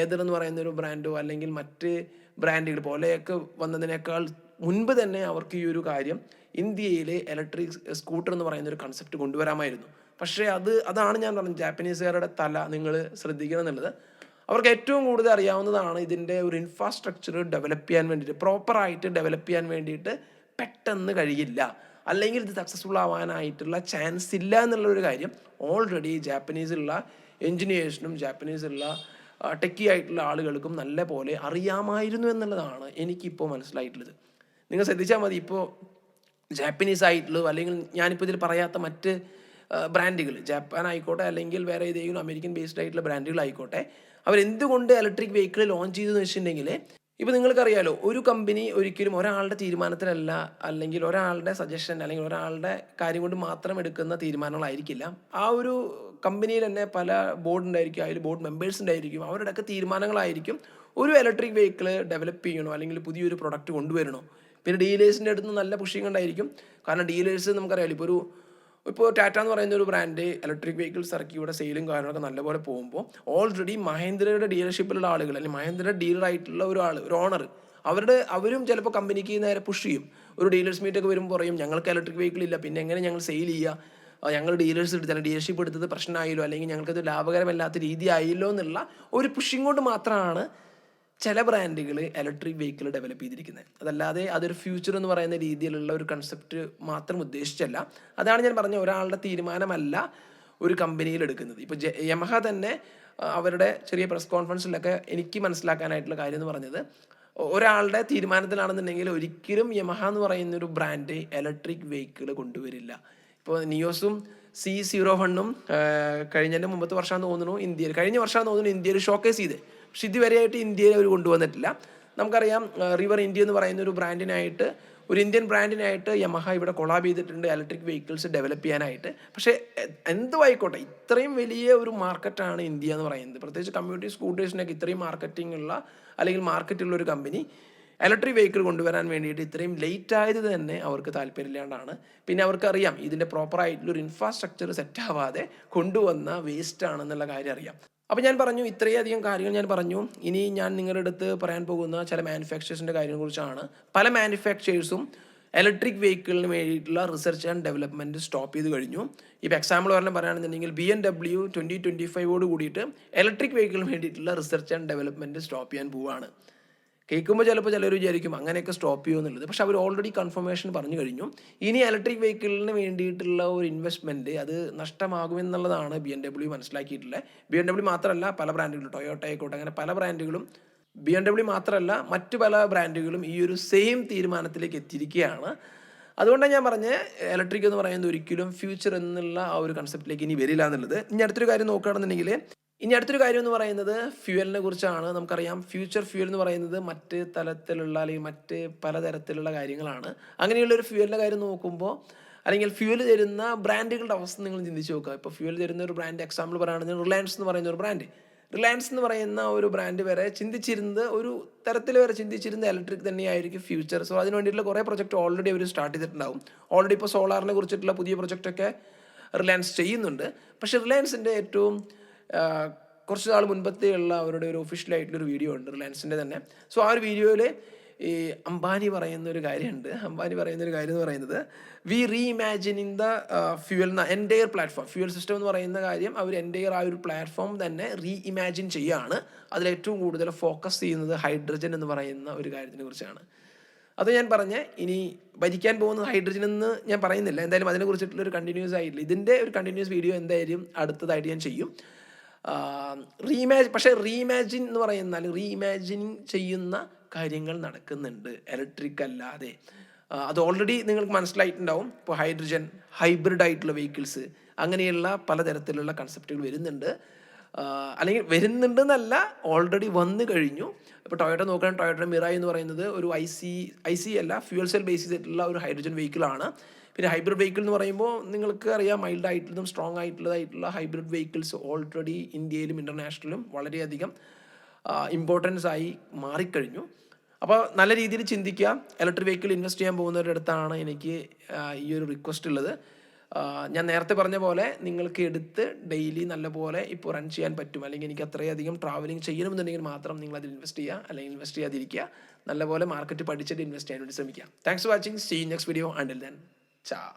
ഏതർ എന്ന് പറയുന്ന ഒരു ബ്രാൻഡോ അല്ലെങ്കിൽ മറ്റ് ബ്രാൻഡുകൾ പോലെയൊക്കെ വന്നതിനേക്കാൾ മുൻപ് തന്നെ അവർക്ക് ഈ ഒരു കാര്യം ഇന്ത്യയിലെ ഇലക്ട്രിക് സ്കൂട്ടർ എന്ന് പറയുന്ന ഒരു കൺസെപ്റ്റ് കൊണ്ടുവരാമായിരുന്നു. പക്ഷേ അത് അതാണ് ഞാൻ പറഞ്ഞത്. ജാപ്പനീസുകാരുടെ തല നിങ്ങൾ ശ്രദ്ധിക്കണം എന്നുള്ളത്. അവർക്ക് ഏറ്റവും കൂടുതൽ അറിയാവുന്നതാണ് ഇതിന്റെ ഒരു ഇൻഫ്രാസ്ട്രക്ചർ ഡെവലപ്പ് ചെയ്യാൻ വേണ്ടിയിട്ട് പ്രോപ്പറായിട്ട് ഡെവലപ്പ് ചെയ്യാൻ വേണ്ടിയിട്ട് പെട്ടെന്ന് കഴിയില്ല. അല്ലെങ്കിൽ ഇത് സക്സസ്ഫുൾ ആവാനായിട്ടുള്ള ചാൻസ് ഇല്ല എന്നുള്ളൊരു കാര്യം ഓൾറെഡി ജാപ്പനീസിലുള്ള എൻജിനീയേഴ്സിനും ജാപ്പനീസിലുള്ള ടെക്കി ആയിട്ടുള്ള ആളുകൾക്കും നല്ല പോലെ അറിയാമായിരുന്നു എന്നുള്ളതാണ് എനിക്കിപ്പോൾ മനസ്സിലായിട്ടുള്ളത്. നിങ്ങൾ ശ്രദ്ധിച്ചാൽ മതി ഇപ്പോൾ ജാപ്പനീസ് ആയിട്ടുള്ളത് അല്ലെങ്കിൽ ഞാനിപ്പോൾ ഇതിൽ പറയാത്ത മറ്റ് ബ്രാൻഡുകൾ ജപ്പാൻ ആയിക്കോട്ടെ അല്ലെങ്കിൽ വേറെ ഏതെങ്കിലും അമേരിക്കൻ ബേസ്ഡ് ആയിട്ടുള്ള ബ്രാൻഡുകൾ ആയിക്കോട്ടെ അവരെന്തുകൊണ്ട് ഇലക്ട്രിക് വെഹിക്കിൾ ലോഞ്ച് ചെയ്തെന്ന് വെച്ചിട്ടുണ്ടെങ്കിൽ ഇപ്പോൾ നിങ്ങൾക്കറിയാലോ ഒരു കമ്പനി ഒരിക്കലും ഒരാളുടെ തീരുമാനത്തിലല്ല അല്ലെങ്കിൽ ഒരാളുടെ സജഷൻ അല്ലെങ്കിൽ ഒരാളുടെ കാര്യം കൊണ്ട് മാത്രം എടുക്കുന്ന തീരുമാനങ്ങളായിരിക്കില്ല. ആ ഒരു കമ്പനിയിൽ തന്നെ പല ഉണ്ടായിരിക്കും അതിൽ ബോർഡ് മെമ്പേഴ്സ് ഉണ്ടായിരിക്കും അവരുടെയൊക്കെ തീരുമാനങ്ങളായിരിക്കും ഒരു ഇലക്ട്രിക് വെഹിക്കിൾ ഡെവലപ്പ് ചെയ്യണോ അല്ലെങ്കിൽ പുതിയൊരു പ്രൊഡക്റ്റ് കൊണ്ടുവരണോ. പിന്നെ ഡീലേഴ്സിന്റെ അടുത്ത് നല്ല പുഷിങ് ഉണ്ടായിരിക്കും. കാരണം ഡീലേഴ്സ് നമുക്കറിയാം ഇപ്പോൾ ഒരു ഇപ്പോൾ ടാറ്റ എന്ന് പറയുന്ന ഒരു ബ്രാൻഡ് ഇലക്ട്രിക് വെഹിക്കിൾസ് ഇറക്കി ഇവിടെ സെയിലും കാര്യങ്ങളൊക്കെ നല്ലപോലെ പോകുമ്പോൾ ഓൾറെഡി മഹേന്ദ്രയുടെ ഡീലർഷിപ്പിലുള്ള ആളുകൾ അല്ലെങ്കിൽ മഹേന്ദ്ര ഡീലറായിട്ടുള്ള ഒരു ആൾ ഒരു ഓണർ അവരുടെ അവരും ചിലപ്പോൾ കമ്പനിക്ക് നേരെ പുഷ് ചെയ്യും. ഒരു ഡീലേഴ്സ് മീറ്റൊക്കെ വരുമ്പോൾ പറയും ഞങ്ങൾക്ക് ഇലക്ട്രിക് വെഹിക്കിൾ ഇല്ല പിന്നെ എങ്ങനെ ഞങ്ങൾ സെയിൽ ചെയ്യുക ഞങ്ങൾ ഡീലേഴ്സ് എടുത്ത് ഡീലർഷിപ്പ് എടുത്തത് പ്രശ്നമായല്ലോ അല്ലെങ്കിൽ ഞങ്ങൾക്കത് ലാഭകരമല്ലാത്ത രീതി ആയല്ലോ എന്നുള്ള ഒരു പുഷിങ് കൊണ്ട് മാത്രമാണ് ചില ബ്രാൻഡുകൾ ഇലക്ട്രിക് വെഹിക്കിൾ ഡെവലപ്പ് ചെയ്തിരിക്കുന്നത്. അതല്ലാതെ അതൊരു ഫ്യൂച്ചർ എന്ന് പറയുന്ന രീതിയിലുള്ള ഒരു കൺസെപ്റ്റ് മാത്രം ഉദ്ദേശിച്ചല്ല. അതാണ് ഞാൻ പറഞ്ഞ ഒരാളുടെ തീരുമാനമല്ല ഒരു കമ്പനിയിൽ എടുക്കുന്നത്. ഇപ്പോൾ യമഹ തന്നെ അവരുടെ ചെറിയ പ്രസ് കോൺഫറൻസിലൊക്കെ എനിക്ക് മനസ്സിലാക്കാനായിട്ടുള്ള കാര്യം എന്ന് പറഞ്ഞത് ഒരാളുടെ തീരുമാനത്തിലാണെന്നുണ്ടെങ്കിൽ ഒരിക്കലും യമഹ എന്ന് പറയുന്ന ഒരു ബ്രാൻഡ് ഇലക്ട്രിക് വെഹിക്കിൾ കൊണ്ടുവരില്ല. ഇപ്പോൾ നിയോസും സി സീറോ വണ്ണും കഴിഞ്ഞതിന്റെ മുമ്പത്തെ വർഷമാണ് തോന്നുന്നു ഇന്ത്യയിൽ കഴിഞ്ഞ വർഷമാണ് തോന്നുന്നു ഇന്ത്യയിൽ ഷോക്കേസ് ചെയ്ത്. പക്ഷെ ഇതുവരെയായിട്ട് ഇന്ത്യയിൽ അവർ കൊണ്ടുവന്നിട്ടില്ല. നമുക്കറിയാം റിവർ ഇന്ത്യ എന്ന് പറയുന്ന ഒരു ബ്രാൻഡിനായിട്ട് ഒരു ഇന്ത്യൻ ബ്രാൻഡിനായിട്ട് യമഹ ഇവിടെ കൊളാബ് ചെയ്തിട്ടുണ്ട് ഇലക്ട്രിക് വെഹിക്കിൾസ് ഡെവലപ്പ് ചെയ്യാനായിട്ട്. പക്ഷേ എന്തോ ആയിക്കോട്ടെ ഇത്രയും വലിയ ഒരു മാർക്കറ്റാണ് ഇന്ത്യ എന്ന് പറയുന്നത്. പ്രത്യേകിച്ച് കമ്മ്യൂണിറ്റി സ്കൂട്ടേഴ്സിനൊക്കെ ഇത്രയും മാർക്കറ്റിംഗ് ഉള്ള അല്ലെങ്കിൽ മാർക്കറ്റുള്ള ഒരു കമ്പനി ഇലക്ട്രിക് വെഹിക്കിൾ കൊണ്ടുവരാൻ വേണ്ടിയിട്ട് ഇത്രയും ലേറ്റ് ആയത് തന്നെ അവർക്ക് താല്പര്യമില്ലാണ്ടാണ്. പിന്നെ അവർക്കറിയാം ഇതിന്റെ പ്രോപ്പർ ആയിട്ടുള്ള ഒരു ഇൻഫ്രാസ്ട്രക്ചർ സെറ്റ് ആവാതെ കൊണ്ടുവന്ന വേസ്റ്റ് ആണെന്നുള്ള കാര്യം അറിയാം. അപ്പോൾ ഞാൻ പറഞ്ഞു ഇത്രയധികം കാര്യങ്ങൾ ഞാൻ പറഞ്ഞു. ഇനി ഞാൻ നിങ്ങളുടെ അടുത്ത് പറയാൻ പോകുന്ന ചില മാനുഫാക്ചേഴ്സിന്റെ കാര്യങ്ങളെക്കുറിച്ചാണ് പല മാനുഫാക്ചേഴ്സും ഇലക്ട്രിക് വെഹിക്കിളിന് വേണ്ടിയിട്ടുള്ള റിസർച്ച് ആൻഡ് ഡെവലപ്മെന്റ് സ്റ്റോപ്പ് ചെയ്ത് കഴിഞ്ഞു. ഇപ്പോൾ എക്സാമ്പിൾ പറഞ്ഞാൽ പറയുകയാണെന്നുണ്ടെങ്കിൽ B N W twenty twenty ഫൈവോട് കൂടിയിട്ട് ഇലക്ട്രിക് വെഹിക്കിളിന് വേണ്ടിയിട്ടുള്ള റിസർച്ച് ആൻഡ് ഡെവലപ്മെന്റ് സ്റ്റോപ്പ് ചെയ്യാൻ പോവുകയാണ് കേൾക്കുമ്പോൾ ചിലപ്പോൾ ചിലർ വിചാരിക്കും അങ്ങനെയൊക്കെ സ്റ്റോപ്പ് ചെയ്യുമെന്നുള്ളത് പക്ഷെ അവർ ഓൾറെഡി കൺഫർമേഷൻ പറഞ്ഞു കഴിഞ്ഞു. ഇനി ഇലക്ട്രിക് വെഹിക്കിളിന് വേണ്ടിയിട്ടുള്ള ഒരു ഇൻവെസ്റ്റ്മെന്റ് അത് നഷ്ടമാകുമെന്നുള്ളതാണ് ബി എൻ ഡബ്ല്യു മനസ്സിലാക്കിയിട്ടുള്ളത്. ബി ഡബ്ല്യു മാത്രമല്ല പല ബ്രാൻഡുകളും ടൊയോട്ട ആയിക്കോട്ടെ അങ്ങനെ പല ബ്രാൻഡുകളും ബി എൻ ഡബ്ല്യു മാത്രമല്ല മറ്റു പല ബ്രാൻഡുകളും ഈ ഒരു സെയിം തീരുമാനത്തിലേക്ക് എത്തിയിരിക്കുകയാണ്. അതുകൊണ്ടാണ് ഞാൻ പറഞ്ഞത് ഇലക്ട്രിക് എന്ന് പറയുന്നത് ഒരിക്കലും ഫ്യൂച്ചർ എന്നുള്ള ആ ഒരു കൺസെപ്റ്റിലേക്ക് ഇനി വരില്ല എന്നുള്ളത്. ഇനി അടുത്തൊരു കാര്യം നോക്കുകയാണെന്നുണ്ടെങ്കിൽ ഇനി അടുത്തൊരു കാര്യം എന്ന് പറയുന്നത് ഫ്യൂവലിനെ കുറിച്ചാണ്. നമുക്കറിയാം. ഫ്യൂച്ചർ ഫ്യൂവൽ എന്ന് പറയുന്നത് മറ്റ് തലത്തിലുള്ള അല്ലെങ്കിൽ മറ്റ് പലതരത്തിലുള്ള കാര്യങ്ങളാണ്. അങ്ങനെയുള്ള ഒരു ഫ്യൂവലിന്റെ കാര്യം നോക്കുമ്പോൾ അല്ലെങ്കിൽ ഫ്യൂവൽ തരുന്ന ബ്രാൻഡുകളുടെ അവസ്ഥ നിങ്ങൾ ചിന്തിച്ച് നോക്കുക. ഇപ്പോൾ ഫ്യൂവൽ തരുന്ന ഒരു ബ്രാൻഡ് എക്സാമ്പിൾ പറയുകയാണെങ്കിൽ റിലയൻസ് എന്ന് പറയുന്ന ഒരു ബ്രാൻഡ്. റിലയൻസ് എന്ന് പറയുന്ന ഒരു ബ്രാൻഡ് വരെ ചിന്തിച്ചിരുന്നത് ഒരു തരത്തിൽ വരെ ചിന്തിച്ചിരുന്ന ഇലക്ട്രിക് തന്നെയായിരിക്കും ഫ്യൂച്ചർ സോ അതിന് വേണ്ടിയിട്ടുള്ള കുറേ പ്രൊജക്റ്റ് ഓൾറെഡി അവർ സ്റ്റാർട്ട് ചെയ്തിട്ടുണ്ടാവും. ഓൾറെഡി ഇപ്പോൾ സോളാറിനെ കുറിച്ചിട്ടുള്ള പുതിയ പ്രൊജക്റ്റൊക്കെ റിലയൻസ് ചെയ്യുന്നുണ്ട്. പക്ഷേ റിലയൻസിന്റെ ഏറ്റവും കുറച്ച് നാൾ മുൻപത്തേ ഉള്ള അവരുടെ ഒരു ഒഫീഷ്യൽ ആയിട്ടുള്ള ഒരു വീഡിയോ ഉണ്ട് റിലയൻസിന്റെ തന്നെ. സോ ആ ഒരു വീഡിയോയിൽ ഈ അംബാനി പറയുന്ന ഒരു കാര്യമുണ്ട്. അംബാനി പറയുന്ന ഒരു കാര്യം എന്ന് പറയുന്നത് we reimagining the fuel entire platform fuel system എന്ന് പറയുന്ന കാര്യം അവർ എന്റെയർ ആ ഒരു പ്ലാറ്റ്ഫോം തന്നെ റീ ഇമാജിൻ ചെയ്യുകയാണ് അതിലേറ്റവും കൂടുതൽ ഫോക്കസ് ചെയ്യുന്നത് ഹൈഡ്രജൻ എന്ന് പറയുന്ന ഒരു കാര്യത്തിനെ കുറിച്ചാണ്. അത് ഞാൻ പറഞ്ഞ ഇനി ഭരിക്കാൻ പോകുന്നത് ഹൈഡ്രജൻ എന്ന് ഞാൻ പറയുന്നില്ല. എന്തായാലും അതിനെ കുറിച്ചിട്ടുള്ള ഒരു കണ്ടിന്യൂസ് ആയിട്ടില്ല. ഇതിന്റെ ഒരു കണ്ടിന്യൂസ് വീഡിയോ എന്തായാലും അടുത്തതായിട്ട് ഞാൻ ചെയ്യും. റീമാജ് പക്ഷേ റീമാജിൻ എന്ന് പറയുന്നാൽ റീഇമാജിനിങ് ചെയ്യുന്ന കാര്യങ്ങൾ നടക്കുന്നുണ്ട്. ഇലക്ട്രിക് അല്ലാതെ. അത് ഓൾറെഡി നിങ്ങൾക്ക് മനസ്സിലായിട്ടുണ്ടാവും. ഇപ്പോൾ ഹൈഡ്രജൻ ഹൈബ്രിഡ് ആയിട്ടുള്ള വെഹിക്കിൾസ് അങ്ങനെയുള്ള പലതരത്തിലുള്ള കൺസെപ്റ്റുകൾ വരുന്നുണ്ട്. അല്ലെങ്കിൽ വരുന്നുണ്ട് എന്നല്ല ഓൾറെഡി വന്നു കഴിഞ്ഞു. ഇപ്പോൾ ടൊയോട്ട നോക്കുകയാണെങ്കിൽ ടൊയോട്ട മിറായി എന്ന് പറയുന്നത് ഒരു ഐ സി ഐ സി അല്ല ഫ്യൂൽ സെൽ ബേസ് ചെയ്തിട്ടുള്ള ഒരു ഹൈഡ്രജൻ വെഹിക്കിളാണ് പിന്നെ ഹൈബ്രിഡ് വെഹിക്കിൾ എന്ന് പറയുമ്പോൾ നിങ്ങൾക്ക് അറിയാം മൈൽഡ് ആയിട്ടുള്ളതും സ്ട്രോങ് ആയിട്ടുള്ളതായിട്ടുള്ള ഹൈബ്രിഡ് വെഹിക്കിൾസ് ഓൾറെഡി ഇന്ത്യയിലും ഇന്റർനാഷണലിലും വളരെയധികം ഇമ്പോർട്ടൻസ് ആയി മാറിക്കഴിഞ്ഞു. അപ്പോൾ നല്ല രീതിയിൽ ചിന്തിക്കുക. ഇലക്ട്രിക് വെഹിക്കിൾ ഇൻവെസ്റ്റ് ചെയ്യാൻ പോകുന്നവരുടെ അടുത്താണ് എനിക്ക് ഈ ഒരു റിക്വസ്റ്റ് ഉള്ളത്. ഞാൻ നേരത്തെ പറഞ്ഞ പോലെ നിങ്ങൾക്ക് എടുത്ത് ഡെയിലി നല്ലപോലെ ഇപ്പോൾ റൺ ചെയ്യാൻ പറ്റും. അല്ലെങ്കിൽ എനിക്ക് അത്രയധികം ട്രാവലിംഗ് ചെയ്യണമെന്നുണ്ടെങ്കിൽ മാത്രം നിങ്ങൾ അതിൽ ഇൻവെസ്റ്റ് ചെയ്യുക. അല്ലെങ്കിൽ ഇൻവെസ്റ്റ് ചെയ്യാതിരിക്കുക. നല്ലപോലെ മാർക്കറ്റ് പഠിച്ചിട്ട് ഇൻവെസ്റ്റ് ചെയ്യാൻ വേണ്ടി ശ്രമിക്കുക. Thanks for watching see next video until then Tchau.